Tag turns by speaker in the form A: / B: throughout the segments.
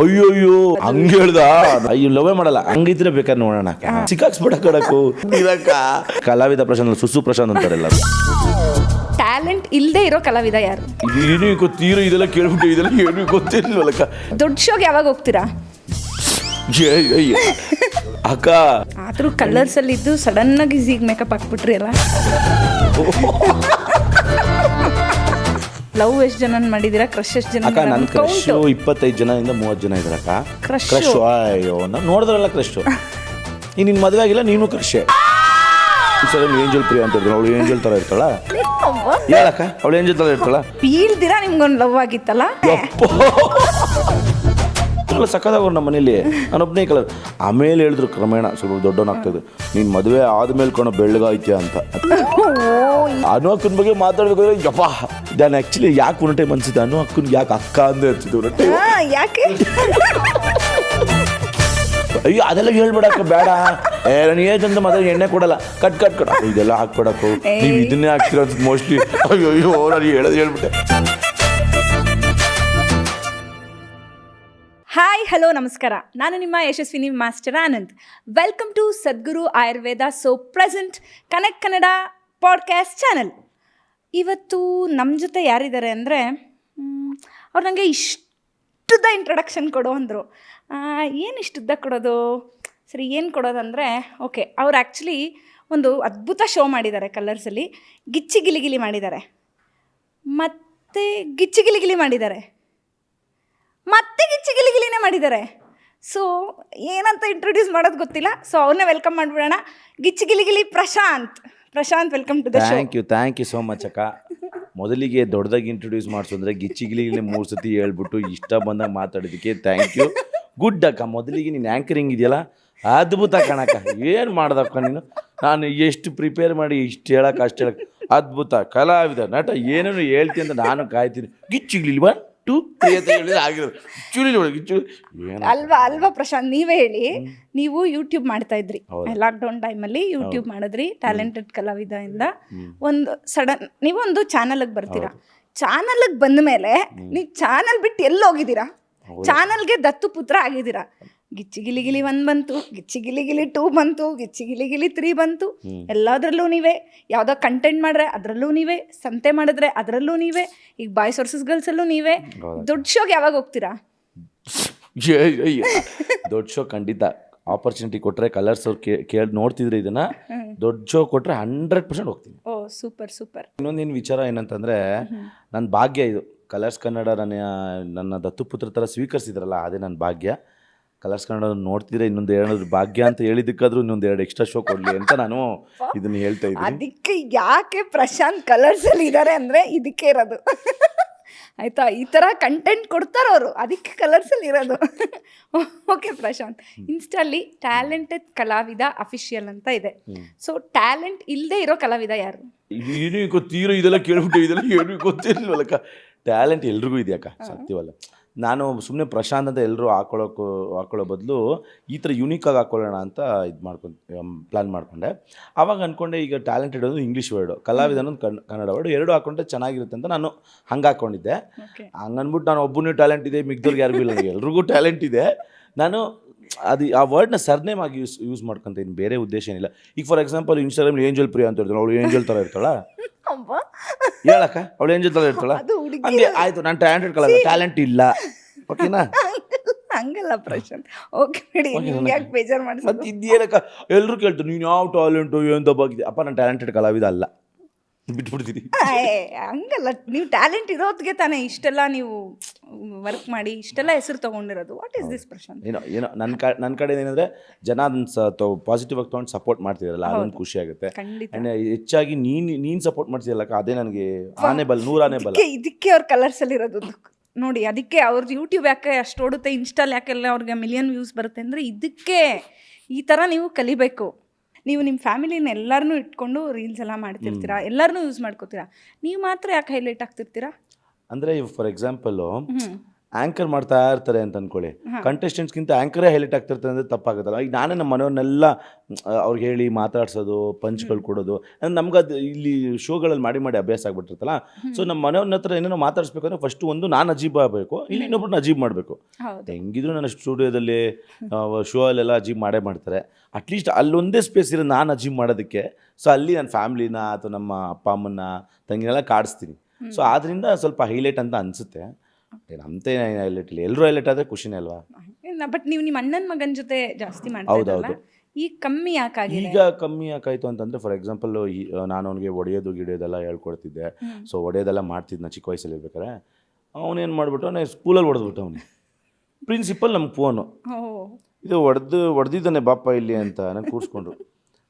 A: ಅಯ್ಯೋ ಅಯ್ಯೋ ಹಂಗ ಹೇಳ್ದ? ಅಯ್ಯೋ ಲವೇ ಮಾಡಲ್ಲ. ಹಂಗಿದ್ರೆ ಬೇಕಾದ್ರೆ ನೋಡೋಣ ಸಿಕ್ಕಾಕ್ಸ್ಬಿಡ ಕಡಕು ಇದಕ್ಕ. ಕಲಾವಿದ ಪ್ರಶಾಂತ್ ಸುಸು ಪ್ರಶಾಂತ್ ಅಂತಾರಲ್ಲ
B: ಟ್ಯಾಲೆಂಟ್ ಇಲ್ಲದೆ ಇರೋ ಕಲಾವಿದ ಯಾರು?
A: ಏನು ಗೊತ್ತೀರೋ ಇದೆಲ್ಲ ಕೇಳ್ಬಿಟ್ಟು ಇದೆಲ್ಲ ಏನು ಗೊತ್ತಿರ್ಲಿಲ್ಲಕ್ಕ
B: ದೊಡ್ಡ ಶೋಗೆ ಯಾವಾಗ ಹೋಗ್ತೀರಾ?
A: ಅಯ್ಯ. ಅಕ್ಕ.
B: ಆದ್ರೂ ಕಲರ್ಸ್ ಅಲ್ಲಿ ಇದ್ದು ಸಡನ್ ಆಗಿ ಮೇಕಪ್ ಹಾಕ್ಬಿಟ್ರಿ ಅಲ್ಲ? ಲವ್ ಎಷ್ಟು ಜನ ಮಾಡಿದೀರಾ? ಕ್ರಶ್ ಎಷ್ಟು ಜನ
A: ಅಕ್ಕ ನನ್ನ ಕ್ರಶ್ ಇಪ್ಪತ್ತೈದು ಜನದಿಂದ ಮೂವತ್ತು ಜನ ಇದ್ರಕ್ಕ
B: Crush.
A: ಕ್ರಶ್ ಅಯ್ಯೋ ನಾನು ನೋಡಿದ್ರಲ್ಲ ಕ್ರಶ್ ಈ ನಿನ್ನ ಮದುವೆ ಆಗಿಲ್ಲ ನೀನು ಕ್ರಶೆ ಸರ್ ಏಂಜಲ್ ಪ್ರಿಯ ಅಂತ ಇದ್ರು ಅವಳು ಏಂಜಲ್ ಥರ ಇರ್ತಾಳ? ಹೇಳಕ್ಕ ಅವಳು ಏಂಜಲ್ ಥರ ಇರ್ತಾಳ?
B: ಬೀಳ್ದಿರಾ ನಿಮ್ಗೊಂದು ಲವ್ ಆಗಿತ್ತಲ್ಲ?
A: ಅಲ್ಲ ಸಕ್ಕದಾಗವ್ರು ನಮ್ಮ ಮನೇಲಿ ನಾನೊಬ್ಬನೇ ಕಲರ್ ಆಮೇಲೆ ಹೇಳಿದ್ರು ಕ್ರಮೇಣ ಸ್ವಲ್ಪ ದೊಡ್ಡವನಾಗ್ತದೆ. ನೀನು ಮದುವೆ ಆದ್ಮೇಲೆ ಕಣೋ ಬೆಳ್ಳಗಾಯ್ತೀಯ ಅಂತ. ಅನು ಅಕ್ಕನ ಬಗ್ಗೆ ಮಾತಾಡ್ಬೇಕಾದ್ರೆ ಯಪ್ಪ ನಾನು ಆ್ಯಕ್ಚುಲಿ ಯಾಕೆ ಒಂದ್ ಟೈಮ್ ಅನ್ಸಿದ್ದೆ ಅನು ಅಕ್ಕನ ಯಾಕೆ ಅಕ್ಕ ಅಂದೇ ಅನ್ಸಿದ್ದು ಟೈಮ್
B: ಯಾಕೆ?
A: ಅಯ್ಯೋ ಅದೆಲ್ಲ ಹೇಳ್ಬೇಡಕ್ಕ ಬೇಡ. ಏ ನಾನು ಏಜ್ ಅಂತ ಮಾತ್ರ ಎಣ್ಣೆ ಕೊಡಲ್ಲ. Cut cut cut. ಅಯ್ಯೋ, ಇದೆಲ್ಲ ಹಾಕ್ಬೇಡಕ್ಕು ನೀವು ಇದನ್ನೇ ಹಾಕ್ತೀರ ಅಂತ ಮೋಸ್ಟ್ಲಿ ಅಯ್ಯೋ ಅಯ್ಯೋ ನಾನು ಹೇಳೋದು ಹೇಳ್ಬಿಟ್ಟೆ.
B: ಹಾಯ್ ಹಲೋ ನಮಸ್ಕಾರ. ನಾನು ನಿಮ್ಮ Yashaswini master Anand. Welcome to Sadguru Ayurveda so present connect Kannada podcast channel ಇವತ್ತು ನಮ್ಮ ಜೊತೆ ಯಾರಿದ್ದಾರೆ ಅಂದರೆ ಅವ್ರು ನನಗೆ ಇಷ್ಟುದ್ದ ಇಂಟ್ರೊಡಕ್ಷನ್ ಕೊಡು ಅಂದರು. ಏನು ಇಷ್ಟುದ್ದ ಕೊಡೋದು? ಸರಿ, ಏನು ಕೊಡೋದಂದರೆ ಓಕೆ ಅವ್ರು ಆ್ಯಕ್ಚುಲಿ ಒಂದು ಅದ್ಭುತ ಶೋ ಮಾಡಿದ್ದಾರೆ ಕಲರ್ಸಲ್ಲಿ ಗಿಚ್ಚಿ ಗಿಲಿಗಿಲಿ ಗಿಲಿ ಮಾಡಿದ್ದಾರೆ. ಮತ್ತು ಗಿಚ್ಚಿ ಗಿಲಿಗಿಲಿ ಗಿಲಿ ಮಾಡಿದ್ದಾರೆ. ಮತ್ತೆ ಗಿಚ್ಚಿ ಗಿಲಿಗಿಲಿನೇ ಮಾಡಿದ್ದಾರೆ. ಸೊ ಏನಂತ ಇಂಟ್ರೊಡ್ಯೂಸ್ ಮಾಡೋದು ಗೊತ್ತಿಲ್ಲ. ಸೊ ಅವ್ರನ್ನೇ ವೆಲ್ಕಮ್ ಮಾಡಿಬಿಡೋಣ. Gicchi Giligili Gili Prashanth. Prashanth welcome to the show
A: thank you thank you so much ಅಕ್ಕ. ಮೊದಲಿಗೆ ದೊಡ್ಡದಾಗಿ ಇಂಟ್ರೊಡ್ಯೂಸ್ ಗಿಚ್ಚಿ ಗಿಚ್ಚಿಗಿಲಿಗಿಲಿ ಮೂರು ಸತಿ ಹೇಳ್ಬಿಟ್ಟು ಇಷ್ಟ ಬಂದಾಗ ಮಾತಾಡೋದಕ್ಕೆ ಥ್ಯಾಂಕ್ ಯು ಗುಡ್ ಅಕ್ಕ, ಮೊದಲಿಗೆ ನೀನು ಆ್ಯಂಕರಿಂಗ್ ಇದೆಯಲ್ಲ? ಅದ್ಭುತ ಕಣಕ್ಕ. ಏನು ಮಾಡ್ದಕ್ಕ ನೀನು? ನಾನು ಎಷ್ಟು ಪ್ರಿಪೇರ್ ಮಾಡಿ ಇಷ್ಟು ಹೇಳಕ್ಕೆ ಅಷ್ಟು ಹೇಳಕ್ಕೆ ಅದ್ಭುತ ಕಲಾವಿದ, ನಟ, ಏನೇನು ಹೇಳ್ತೀನಿ ಅಂತ ನಾನು ಕಾಯ್ತೀನಿ. ಗಿಚ್ಚಿಗಿಲಿ ಒನ್ ಟು ತ್ರೀ ಅಂತ ಹೇಳಿದ್ರೆ ಆಗಿರೋದು. ಗಿಚ್ಚುಲಿ ಗಿಚ್ಚು ಏನು
B: ಅಲ್ವಾ ಅಲ್ವಾ ಪ್ರಶಾಂತ್ ನೀವೇ ಹೇಳಿ. ನೀವು ಯೂಟ್ಯೂಬ್ ಮಾಡ್ತಾ ಇದ್ರಿ. ಲಾಕ್ಡೌನ್ ಟೈಮಲ್ಲಿ ಯೂಟ್ಯೂಬ್ ಮಾಡಿದ್ರಿ ಟ್ಯಾಲೆಂಟೆಡ್ ಕಲಾವಿದದಿಂದ ಒಂದು ಸಡನ್ ನೀವೊಂದು ಚಾನಲ್ಗೆ ಬರ್ತೀರಾ? ಚಾನಲ್ಗೆ ಬಂದ ಮೇಲೆ ನೀವು ಚಾನಲ್ ಬಿಟ್ಟು ಎಲ್ಲಿ ಹೋಗಿದ್ದೀರಾ? ಚಾನಲ್ಗೆ ದತ್ತು ಪುತ್ರ ಆಗಿದ್ದೀರಾ? ಗಿಚ್ಚಿ ಗಿಲಿ ಗಿಲಿ ಒನ್ ಬಂತು ಗಿಚ್ಚಿ ಗಿಲಿ ಗಿಲಿ ಟೂ ಬಂತು ಗಿಚ್ಚಿ ಗಿಲಿ ಗಿಲಿ ತ್ರೀ ಬಂತು. ಎಲ್ಲದರಲ್ಲೂ ನೀವೇ ಯಾವುದೋ ಕಂಟೆಂಟ್ ಮಾಡ್ರೆ ಅದರಲ್ಲೂ ನೀವೇ ಸಂತೆ ಮಾಡಿದ್ರೆ ಅದರಲ್ಲೂ ನೀವೇ ಈಗ ಬಾಯ್ಸ್ ವರ್ಸಸ್ ಗರ್ಲ್ಸಲ್ಲೂ ನೀವೇ. ದೊಡ್ಡ ಶೋಗೆ ಯಾವಾಗ ಹೋಗ್ತೀರಾ.
A: ದೊಡ್ಡ ಶೋ ಖಂಡಿತ. ಆಪರ್ಚುನಿಟಿ ಕೊಟ್ಟರೆ ಕಲರ್ಸ್ ಅವ್ರು ಕೇಳಿ ನೋಡ್ತಿದ್ರೆ ಇದನ್ನ. ದೊಡ್ಡ ಶೋ ಕೊಟ್ಟರೆ ಹಂಡ್ರೆಡ್ ಪರ್ಸೆಂಟ್ ಹೋಗ್ತೀನಿ.
B: ಓ ಸೂಪರ್ ಸೂಪರ್
A: ಇನ್ನೊಂದೇನು ವಿಚಾರ ಏನಂತಂದರೆ ನನ್ನ ಭಾಗ್ಯ ಇದು. ಕಲರ್ಸ್ ಕನ್ನಡ ನನ್ನ ನನ್ನ ದತ್ತುಪುತ್ರ ಥರ ಸ್ವೀಕರಿಸಿದ್ರಲ್ಲ ಅದೇ ನನ್ನ ಭಾಗ್ಯ. ಕಲರ್ಸ್ ಕನ್ನಡ ನೋಡ್ತಿದ್ರೆ ಇನ್ನೊಂದು ಎರಡು ಭಾಗ್ಯ ಅಂತ ಹೇಳಿದಕ್ಕಾದ್ರೂ ಇನ್ನೊಂದು ಎರಡು ಎಕ್ಸ್ಟ್ರಾ ಶೋ ಕೊಡ್ಲಿ ಅಂತ ನಾನು ಇದನ್ನ ಹೇಳ್ತಾ ಇದ್ದೀನಿ.
B: ಅದಕ್ಕೆ ಯಾಕೆ ಪ್ರಶಾಂತ್ ಕಲರ್ಸ್ ಅಲ್ಲಿ ಇದ್ದಾರೆ ಅಂದ್ರೆ ಇದಕ್ಕೆ ಇರೋದು. ಆಯ್ತಾ? ಈ ತರ ಕಂಟೆಂಟ್ ಕೊಡ್ತಾರೋ ಅವರು. ಅದಕ್ಕೆ ಕಲರ್ಸ್ ಅಲ್ಲಿ ಇರೋದು. ಓಕೆ ಪ್ರಶಾಂತ್. ಇನ್ಸ್ಟಾಲ್ಲಿ ಟ್ಯಾಲೆಂಟೆಡ್ ಕಲಾವಿದ ಅಫಿಷಿಯಲ್ ಅಂತ ಇದೆ. ಸೊ ಟ್ಯಾಲೆಂಟ್ ಇಲ್ಲದೆ ಇರೋ ಕಲಾವಿದ ಯಾರು?
A: ಏನು ಗೊತ್ತೀರೋ ಇದೆಲ್ಲ ಕೇಳ್ಬಿಟ್ಟು ಇದೆಲ್ಲ ಏನು ಗೊತ್ತಿರಲಿಲ್ಲ ಟ್ಯಾಲೆಂಟ್ ಎಲ್ರಿಗೂ ಇದೆಯಕ್ಕ ಸತ್ಯವಲ್ಲ. ನಾನು ಸುಮ್ಮನೆ ಪ್ರಶಾಂತ್ ಅಂತ ಎಲ್ಲರೂ ಹಾಕೊಳ್ಳೋಕ್ಕೂ ಹಾಕೊಳ್ಳೋ ಬದಲು ಈ ಥರ ಯುನೀಕಾಗಿ ಹಾಕೊಳ್ಳೋಣ ಅಂತ ಇದು ಮಾಡ್ಕೊಂಡು ಪ್ಲ್ಯಾನ್ ಮಾಡಿಕೊಂಡೆ. ಆವಾಗ ಅಂದ್ಕೊಂಡೆ ಈಗ ಟ್ಯಾಲೆಂಟೆಡ್ ಅನ್ನೋದು ಇಂಗ್ಲೀಷ್ ವರ್ಡು ಕಲಾವಿದ ಅನ್ನೋದು ಕನ್ ಕನ್ನಡ ವರ್ಡು ಎರಡು ಹಾಕೊಂಡ್ರೆ ಚೆನ್ನಾಗಿರುತ್ತೆ ಅಂತ ನಾನು ಹಂಗೆ ಹಾಕ್ಕೊಂಡಿದ್ದೆ ಹಂಗನ್ಬಿಟ್ಟು ನಾನು ಒಬ್ಬನೇ ಟ್ಯಾಲೆಂಟ್ ಇದೆ ಮಿಗ್ದವ್ರಿಗೆ ಯಾರಿಗೂ ಇಲ್ಲ ಎಲ್ರಿಗೂ ಟ್ಯಾಲೆಂಟ್ ಇದೆ. ನಾನು ಅದು ಆ ವರ್ಡ್ನ ಸರ್ನೇಮ್ ಆಗಿ ಯೂಸ್ ಯೂಸ್ ಮಾಡ್ಕೊಂತೀನಿ ಬೇರೆ ಉದ್ದೇಶ ಏನಿಲ್ಲ. ಈಗ for example Instagram Angel Priya ಅಂತ ಹೇಳ್ತಾಳೆ ಅವಳು ಏಂಜಲ್ ಥರ ಇರ್ತಾಳ? ಹೇಳಕ್ಕ? ಅವಳು ಏನ್ ಜೊತೆ ಇರ್ತಾಳ?
B: ಅದು ಹುಡುಗಿ
A: ಹಂಗೆ ಆಯ್ತು ನಾನು ಟ್ಯಾಲೆಂಟ್ ಕಲ ಟ್ಯಾಲೆಂಟ್ ಇಲ್ಲ. ಓಕೆನಾ
B: ಹಂಗಲ್ಲ ಪ್ರಶಾಂತ್. ಓಕೆ ಬಿಡಿ ನಿಮ್ಗೆ ಯಾಕೆ ಬೇಜಾರು ಮಾಡಿಸ್
A: ಮತ್ತೆ ಇದೇನಕ್ಕ ಎಲ್ಲರೂ ಕೇಳ್ತಾರೆ ನೀನು ಯಾವ ಟ್ಯಾಲೆಂಟು ಏನು ಬಗ್ಗೆ ಅಪ್ಪ ನಾನು ಟ್ಯಾಲೆಂಟೆಡ್ ಕಲಾವಿದ ಅಲ್ಲ ಬಿಟ್ಬಿಡ್ತೀನಿ.
B: ಏ, ಹಂಗಲ್ಲ. ನೀವು ಟ್ಯಾಲೆಂಟ್ ಇರೋದ್ಗೆ ತಾನೇ ಇಷ್ಟೆಲ್ಲ ನೀವು ವರ್ಕ್ ಮಾಡಿ ಇಷ್ಟೆಲ್ಲ ಹೆಸರು ತಗೊಂಡಿರೋದು. What is this Prashanth?
A: ಏನೋ ಏನೋ ನನ್ನ ಕ ನನ್ನ ಕಡೆ ಏನಂದರೆ ಜನ ಅದನ್ನ ಸ ಪಾಸಿಟಿವ್ ಆಗಿ ತೊಗೊಂಡು ಸಪೋರ್ಟ್ ಮಾಡ್ತಿದ್ರಲ್ಲ ಅದೊಂದು ಖುಷಿ ಆಗುತ್ತೆ. ಆ್ಯಂಡ್ ಹೆಚ್ಚಾಗಿ ನೀನು ನೀನು ಸಪೋರ್ಟ್ ಮಾಡ್ತಿದ್ದಲ್ಲಕ್ಕ ಅದೇ ನನಗೆ ಆನೆ ಬಲ್ ನೂರು ಆನೆ ಬಲ.
B: ಇದಕ್ಕೆ ಇದಕ್ಕೆ ಅವ್ರ ಕಲರ್ಸ್ ಅಲ್ಲಿ ಇರೋದು. ನೋಡಿ ಅದಕ್ಕೆ ಅವ್ರದ್ದು ಯೂಟ್ಯೂಬ್ ಯಾಕೆ ಅಷ್ಟು ಓಡುತ್ತೆ ಇನ್ಸ್ಟಾಲ್ ಯಾಕೆಲ್ಲ ಅವ್ರಿಗೆ ಮಿಲಿಯನ್ ವ್ಯೂಸ್ ಬರುತ್ತೆ ಅಂದರೆ ಇದಕ್ಕೆ ಈ ಥರ ನೀವು ಕಲಿಬೇಕು. ನೀವು ನಿಮ್ಮ ಫ್ಯಾಮಿಲಿನ ಎಲ್ಲರನ್ನೂ ಇಟ್ಕೊಂಡು ರೀಲ್ಸ್ ಎಲ್ಲ ಮಾಡ್ತಿರ್ತೀರಾ? ಎಲ್ಲರನ್ನೂ ಯೂಸ್ ಮಾಡ್ಕೋತೀರಾ? ನೀವು ಮಾತ್ರ ಯಾಕೆ ಹೈಲೈಟ್ ಆಗ್ತಿರ್ತೀರಾ?
A: ಅಂದರೆ ಫಾರ್ ಎಕ್ಸಾಂಪಲು ಆಂಕರ್ ಮಾಡ್ತಾ ಇರ್ತಾರೆ ಅಂತ ಅನ್ಕೊಳ್ಳಿ. ಕಂಟೆಸ್ಟೆಂಟ್ಸ್ಗಿಂತ ಆಂಕರೇ ಹೈಲೈಟ್ ಆಗ್ತಿರ್ತಾರೆ ಅಂದರೆ ತಪ್ಪಾಗುತ್ತಲ್ಲ. ಈಗ ನಾನೇ ನಮ್ಮ ಮನೆಯವ್ರನ್ನೆಲ್ಲ ಅವ್ರಿಗೆ ಹೇಳಿ ಮಾತಾಡ್ಸೋದು ಪಂಚ್ಗಳು ಕೊಡೋದು ನಮ್ಗೆ ಅದು ಇಲ್ಲಿ ಶೋಗಳಲ್ಲಿ ಮಾಡಿ ಮಾಡಿ ಅಭ್ಯಾಸ ಆಗ್ಬಿಟ್ಟಿರ್ತಲ್ಲ. ಸೊ ನಮ್ಮ ಮನೆಯವ್ರನ್ನ ಹತ್ರ ಏನೇನೋ ಮಾತಾಡಿಸ್ಬೇಕಂದ್ರೆ ಫಸ್ಟ್ ಒಂದು ನಾನು ಅಜೀಬ್ ಆಗಬೇಕು ಇಲ್ಲಿ ಇನ್ನೊಬ್ರನ್ನ ಅಜೀಬ್ ಮಾಡಬೇಕು. ಹೆಂಗಿದ್ರು ನನ್ನ ಸ್ಟುಡಿಯೋದಲ್ಲಿ ಶೋ ಅಲ್ಲೆಲ್ಲ ಅಜೀಬ್ ಮಾಡೇ ಮಾಡ್ತಾರೆ. ಅಟ್ಲೀಸ್ಟ್ ಅಲ್ಲೊಂದೇ ಸ್ಪೇಸ್ ಇರೋ ನಾನು ಅಜೀಬ್ ಮಾಡೋದಕ್ಕೆ ಸೊ ಅಲ್ಲಿ ನನ್ನ ಫ್ಯಾಮ್ಲಿನ ಅಥವಾ ನಮ್ಮ ಅಪ್ಪ ಅಮ್ಮನ ತಂಗಿನೆಲ್ಲ ಕಾಡಿಸ್ತೀನಿ. ಸೊ ಆದ್ರಿಂದ ಸ್ವಲ್ಪ ಹೈಲೈಟ್ ಅಂತ ಅನಿಸುತ್ತೆ. ಹೈಲೈಟ್ ಇಲ್ಲ ಎಲ್ಲರೂ ಹೈಲೈಟ್ ಆದರೆ ಖುಷಿನೇ ಅಲ್ವಾ?
B: ಬಟ್ ನೀವು ನಿಮ್ಮ ಅಣ್ಣನ ಮಗನ ಜೊತೆ ಜಾಸ್ತಿ ಮಾಡ್ತಾ
A: ಹೌದು,
B: ಇದ್ರಲ್ಲ
A: ಹೌದು.
B: ಈಗ ಕಮ್ಮಿ ಯಾಕಾಗಿದೆ
A: ಈಗ ಕಮ್ಮಿ ಯಾಕಾಯ್ತು ಅಂತಂದ್ರೆ ಫಾರ್ ಎಕ್ಸಾಂಪಲ್ ನಾನು ಅವನಿಗೆ ಒಡೆಯೋದು ಗಿಡಿಯೋದೆಲ್ಲ ಹೇಳ್ಕೊಡ್ತಿದ್ದೆ. ಸೊ ಒಡೆಯೋದೆಲ್ಲ ಮಾಡ್ತಿದ್ನ ಚಿಕ್ಕ ವಯಸ್ಸಲ್ಲಿ ಇರ್ಬೇಕಾರೆ ಅವನೇನು ಮಾಡಿಬಿಟ್ಟು ನಾನು ಸ್ಕೂಲಲ್ಲಿ ಹೊಡೆದ್ಬಿಟ್ಟು ಅವನು ಪ್ರಿನ್ಸಿಪಲ್ ನಮ್ಗೆ ಫೋನು
B: ಓ.
A: ಇದು ಹೊಡೆದು ಹೊಡೆದಿದ್ದಾನೆ ಬಾಪ ಇಲ್ಲಿ ಅಂತ ನಾನು ಕೂರಿಸ್ಕೊಂಡ್ರು.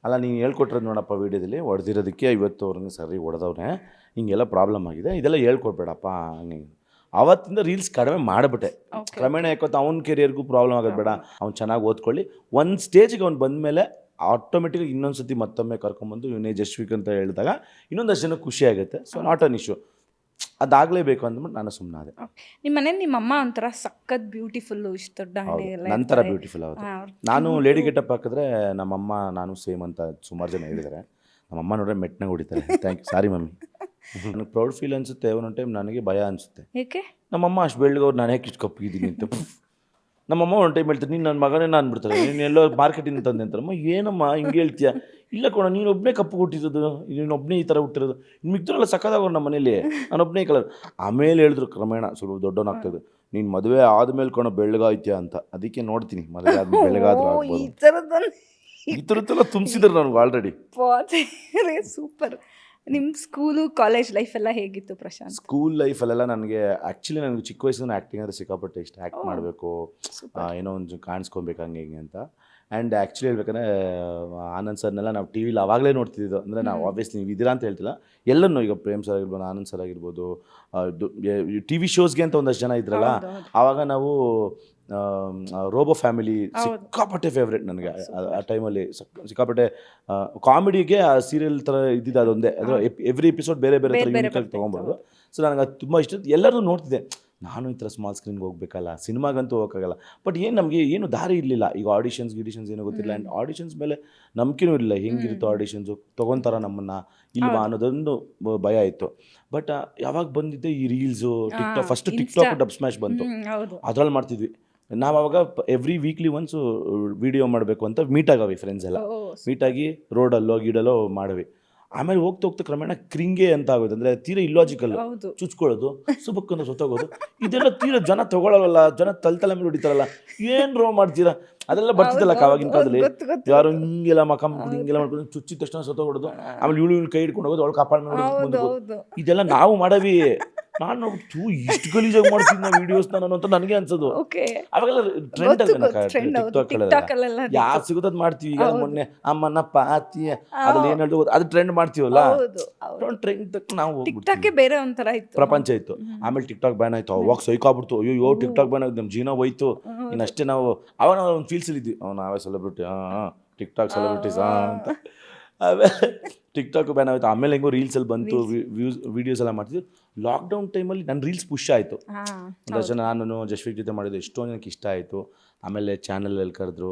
A: ಅಲ್ಲ ನೀನು ಹೇಳ್ಕೊಟ್ರದ್ದು ನೋಡಪ್ಪ ವೀಡಿಯೋದಲ್ಲಿ ಹೊಡೆದಿರೋದಕ್ಕೆ ಇವತ್ತು ಅವ್ರನ್ನ ಸರಿ ಹೊಡೆದವ್ರೆ ಹಿಂಗೆಲ್ಲ ಪ್ರಾಬ್ಲಮ್ ಆಗಿದೆ ಇದೆಲ್ಲ ಹೇಳ್ಕೊಡ್ಬೇಡಪ್ಪ ಹಂಗೆ ಹಿಂಗೆ. ಆವತ್ತಿಂದ ರೀಲ್ಸ್ ಕಡಿಮೆ ಮಾಡಿಬಿಟ್ಟೆ. ಕ್ರಮೇಣ ಯಾಕೊತ್ತ ಅವ್ನ ಕೆರಿಯರ್ಗೂ ಪ್ರಾಬ್ಲಮ್ ಆಗೋದು ಬೇಡ. ಅವ್ನು ಚೆನ್ನಾಗಿ ಓದ್ಕೊಳ್ಳಿ. ಒಂದು ಸ್ಟೇಜಿಗೆ ಅವ್ನು ಬಂದಮೇಲೆ ಆಟೋಮೆಟಿಕ್ ಇನ್ನೊಂದು ಸತಿ ಮತ್ತೊಮ್ಮೆ ಕರ್ಕೊಂಬಂದು ಇವನೇ ಜಸ್ವಿಕ್ ಅಂತ ಹೇಳಿದಾಗ ಇನ್ನೊಂದಷ್ಟು ಜನ ಖುಷಿ ಆಗುತ್ತೆ. ಸೊ ನಾಟ್ ಅನ್ ಇಶ್ಯೂ ಅದಾಗಲೇಬೇಕು ಅಂದ್ಬಿಟ್ಟು ನಾನು ಸುಮ್ಮನಾದೆ
B: ನಿಮ್ಮ ಮನೇಲಿ ನಿಮ್ಮ ಅಮ್ಮ ಒಂಥರ ಸಖತ್ ಬ್ಯೂಟಿಫುಲ್ ಇಷ್ಟು ದೊಡ್ಡ ಎಲ್ಲ
A: ನಂತರ
B: ಇರ್ತಾರೆ.
A: ಬ್ಯೂಟಿಫುಲ್
B: ಹಾ, ಅವ್ರು
A: ನಾನು ಲೇಡಿ ಗೆಟಪ್ ಹಾಕಿದ್ರೆ ನಮ್ಮಮ್ಮ ನಾನು ಸೇಮ್ ಅಂತ ಸುಮಾರು ಜನ ಹೇಳಿದ್ದಾರೆ ನಮ್ಮಮ್ಮ ನೋಡ್ರೆ ಮೆಟ್ನಾಗ ಹೊಡಿತಾರೆ. Thank you sorry mummy. ನನಗೆ ಪ್ರೌಡ್ ಫೀಲ್ ಅನಿಸುತ್ತೆ ಒಂದೊಂದು ಟೈಮ್ ನನಗೆ ಭಯ ಅನಿಸುತ್ತೆ.
B: ಏಕೆ
A: ನಮ್ಮಮ್ಮ ಅಷ್ಟು ಬೆಳ್ಳಿಗೆ ನಾನು ಯಾಕೆ ಇಷ್ಟು ಕಪ್ಪಿದ್ದೀನಿ ಅಂತ. ನಮ್ಮಮ್ಮ ಒಂದು ಟೈಮ್ ಹೇಳ್ತಾರೆ ನೀನು ನನ್ನ ಮಗನೇ ನಾನು ಬಿಡ್ತಾರೆ. ನೀನು ಎಲ್ಲೋ ಮಾರ್ಕೆಟಿಂದ ತಂದೆ ಅಂತಾರಮ್ಮ ಏನಮ್ಮ? ಹಿಂಗೆ ಹೇಳ್ತೀಯ? ಇಲ್ಲ ಕೊಡ ನೀನು ಒಬ್ಬನೇ ಕಪ್ಪು ಹುಟ್ಟಿರೋದು ನೀನು ಒಬ್ಬನೇ ಈ ಥರ ಹುಟ್ಟಿರೋದು. ಇನ್ನು ಮಿಕ್ತರೆಲ್ಲ ಸಕ್ಕದಾಗೋರು ನಮ್ಮ ಮನೇಲಿ ನಾನು ಒಬ್ಬನೇ ಕಲರ್ ಆಮೇಲೆ ಹೇಳಿದ್ರು ಕ್ರಮೇಣ ಸ್ವಲ್ಪ ದೊಡ್ಡವನಾಗ್ತದೆ ನೀನು ಮದುವೆ ಆದಮೇಲೆ ಕೊಣೋ ಬೆಳ್ಳಗಾಯ್ತ್ಯಾ ಅಂತ. ಅದಕ್ಕೆ ನೋಡ್ತೀನಿ ಮದುವೆ ಆದ್ಮೇಲೆ ಬೆಳಗಾದ್ರೂ
B: ಈ ಥರದ್ದೊಂದು
A: ಈ ಥರದ್ದೆಲ್ಲ ತುಂಬಿಸಿದ್ರು ನನಗೆ ಆಲ್ರೆಡಿ
B: ಸೂಪರ್ ನಿಮ್ಮ ಸ್ಕೂಲು ಕಾಲೇಜ್ ಲೈಫ್ ಎಲ್ಲ ಹೇಗಿತ್ತು ಪ್ರಶಾಂತ್?
A: ಸ್ಕೂಲ್ ಲೈಫಲ್ಲೆಲ್ಲ ನನಗೆ ಆ್ಯಕ್ಚುಲಿ ನನಗೆ ಚಿಕ್ಕ ವಯಸ್ಸಿನ ಆ್ಯಕ್ಟಿಂಗ್ ಅಂದರೆ ಸಿಕ್ಕಾಪಟ್ಟೆ ಇಷ್ಟ. ಆ್ಯಕ್ಟ್ ಮಾಡಬೇಕು ಏನೋ ಒಂದು ಕಾಣಿಸ್ಕೊಬೇಕು ಹಂಗೆ ಹಿಂಗೆ ಅಂತ. ಆ್ಯಂಡ್ ಆ್ಯಕ್ಚುಲಿ ಹೇಳ್ಬೇಕಂದ್ರೆ ಆನಂದ್ ಸರ್ನೆಲ್ಲ ನಾವು ಟಿ ವಿಲಿ ಅವಾಗಲೇ ನೋಡ್ತಿದ್ದು. ಅಂದರೆ ನಾವು ಆಬ್ವಿಯಸ್ಲಿ ನೀವು ಇದೀರಾ ಅಂತ ಹೇಳ್ತಿಲ್ಲ. ಎಲ್ಲನೂ ಈಗ ಪ್ರೇಮ್ ಸರ್ ಆಗಿರ್ಬೋದು ಆನಂದ್ ಸರ್ ಆಗಿರ್ಬೋದು ಟಿ ವಿ ಶೋಸ್ಗೆ ಅಂತ ಒಂದಷ್ಟು ಜನ ಇದ್ರಲ್ಲ. ಆವಾಗ ನಾವು ರೋಬೋ ಫ್ಯಾಮಿಲಿ. ಸಿಕ್ಕಾಪಟ್ಟೆ ಫೇವ್ರೇಟ್ ನನಗೆ. ಆ- ಟೈಮಲ್ಲಿ ಸಿಕ್ಕಾಪಟ್ಟೆ ಕಾಮಿಡಿಗೆ ಆ ಸೀರಿಯಲ್ ಥರ ಇದ್ದಿದ್ದು ಅದೊಂದೇ. ಅದರ ಎವ್ರಿ ಎಪಿಸೋಡ್ ಬೇರೆ ಬೇರೆ ಥರ ಯೂನಿಕಾಗಿ
B: ಬರ್ತಿತ್ತು,
A: ಸೊ ನನಗೆ ಅದು ತುಂಬ ಇಷ್ಟ. ಎಲ್ಲರೂ ನೋಡ್ತಿದ್ದೆ ನಾನು ಈ ಥರ ಸ್ಮಾಲ್ ಸ್ಕ್ರೀನ್ಗೆ ಹೋಗ್ಬೇಕಲ್ಲ ಸಿನಿಮಾಗಂತೂ ಹೋಗೋಕ್ಕಾಗಲ್ಲ. ಬಟ್ ಏನು ನಮಗೆ ಏನು ದಾರಿ ಇರಲಿಲ್ಲ. ಈಗ ಆಡಿಷನ್ಸ್ ಗಿಡಿಷನ್ಸ್ ಏನೂ ಗೊತ್ತಿಲ್ಲ. ಆ್ಯಂಡ್ ಆಡಿಷನ್ಸ್ ಮೇಲೆ ನಂಬಿಕೆನೂ ಇರಲಿಲ್ಲ. ಹೆಂಗಿರುತ್ತೋ ಆಡಿಷನ್ಸು ತೊಗೊತಾರ ನಮ್ಮನ್ನು ಇಲ್ವಾ ಅನ್ನೋದೊಂದು ಭಯ ಇತ್ತು. ಬಟ್ ಯಾವಾಗ ಬಂದಿದ್ದೆ ಈ reels TikTok first TikTok. Dubsmash ಬಂತು. ಅದ್ರಲ್ಲಿ ಮಾಡ್ತಿದ್ವಿ. ನಾವು ಅವಾಗ ಎವ್ರಿ ವೀಕ್ಲಿ ಒನ್ಸ್ ವಿಡಿಯೋ ಮಾಡಬೇಕು ಅಂತ ಮೀಟ್ ಆಗವಿ ಫ್ರೆಂಡ್ಸ್ ಎಲ್ಲ.
B: ಮೀಟ್
A: ಆಗಿ ರೋಡಲ್ಲೋ ಗೀಡಲ್ಲೋ ಮಾಡವಿ. ಆಮೇಲೆ ಹೋಗ್ತಾ ಹೋಗ್ತಾ ಕ್ರಮೇಣ ಕ್ರಿಂಗೆ ಅಂತ ಆಗೋದು. ಅಂದರೆ ತೀರಾ ಇಲ್ಲಾಜಿಕಲ್ ಚುಚ್ಕೊಳ್ಳೋದು ಸುಬಕ್ಕನ್ನು ಸುತ್ತೋಗೋದು. ಇದೆಲ್ಲ ತೀರಾ ಜನ ತಗೊಳ್ಳಲ್ಲ ಜನ ತಲೆ ತಲೆ ಮೇಲೆ ಹೊಡಿತಾರಲ್ಲ ಏನು ರೋ ಮಾಡ್ತೀರಾ? ಅದೆಲ್ಲ ಬರ್ತಿದ್ದಲ್ಲ
B: ಹೌದು,
A: ಆವಾಗಿನ ಕಾಲದಲ್ಲಿ. ಯಾರು ಹಿಂಗೆಲ್ಲ ಮಕ ಹಿಂಗೆಲ್ಲ ಮಾಡ್ಕೊಂಡು ಚುಚ್ಚಿದ ತಕ್ಷಣ ಸುತ್ತೋಗೋದು. ಆಮೇಲೆ ಇವಳು ಇವಳು ಕೈ ಹಿಡ್ಕೊಂಡು ಹೋಗೋದು ಅವಳು
B: ಕಾಪಾಡ್ಕೊಂಡು
A: ಇದೆಲ್ಲ ನಾವು ಮಾಡವಿ. ನಾನು ತೂ ಇಷ್ಟು ಗಲೀಜಾಗಿ ಮಾಡ್ತೀನಿ ನಾವು ವಿಡಿಯೋಸ್ ನಾನು ಅಂತ ನನಗೆ ಅನ್ಸೋದು.
B: ಓಕೆ
A: ಅವಾಗೆಲ್ಲ ಟ್ರೆಂಡ್
B: ಗೊತ್ತು, ಗೊತ್ತು, trend ಹೌದು.
A: ಟಿಕ್ಟಾಕ್
B: TikTok ಅದು.
A: ಮಾಡ್ತೀವಿ ಈಗ ಮೊನ್ನೆ ಅಮ್ಮನ ಪಾತಿ ಅದ್ರಲ್ಲಿ ಏನು ಹೇಳ್ದು ಅದು ಟ್ರೆಂಡ್ ಮಾಡ್ತೀವಲ್ಲ? ಟ್ರೆಂಡ್ ತಕ್ಕ ನಾವು.
B: ಟಿಕ್ಟಾಕೆ ಬೇರೆ ಒಂಥರ ಇತ್ತು
A: ಪ್ರಪಂಚ ಇತ್ತು ಆಮೇಲೆ ಟಿಕ್ಟಾಕ್ ಬ್ಯಾನ್ ಆಯ್ತು. ಅವಾಗ ಸೈಕ್ ಆಗ್ಬಿಡ್ತು. ಅಯ್ಯೋ ಯೋ ಟಿಕ್ಟಾಕ್ ಬ್ಯಾನ್ ಆಗಿ ನಮ್ಮ ಜೀವನ ಹೋಯ್ತು. ಇನ್ನಷ್ಟೇ ನಾವು ಅವಾಗ ನಾವು ಒಂದು ಫೀಲ್ಸ್ ಇದ್ವಿ. ಅವ್ನು ನಾವೇ ಸೆಲೆಬ್ರಿಟಿ ಹಾಂ ಟಿಕ್ಟಾಕ್ ಸೆಲೆಬ್ರಿಟೀಸ್ ಅಂತ. ಆಮೇಲೆ ಟಿಕ್ಟಾಕ್ ಬ್ಯಾನ್ ಆಯ್ತು. ಆಮೇಲೆ ಹೆಂಗೋ ರೀಲ್ಸಲ್ಲಿ ಬಂತು ವ್ಯೂಸ್ ವೀಡಿಯೋಸ್ ಎಲ್ಲ ಮಾಡ್ತಿದ್ವಿ ಲಾಕ್ಡೌನ್ ಟೈಮಲ್ಲಿ ನನ್ನ ರೀಲ್ಸ್ ಪುಷ್ ಆಯಿತು. ಜನ ನಾನು ಜಶ್ವಿಕ್ ಜೊತೆ ಮಾಡಿದ್ದು ಎಷ್ಟೋ ಜನಕ್ಕೆ ಇಷ್ಟ ಆಯಿತು. ಆಮೇಲೆ ಚಾನಲಲ್ಲಿ ಕರೆದ್ರು.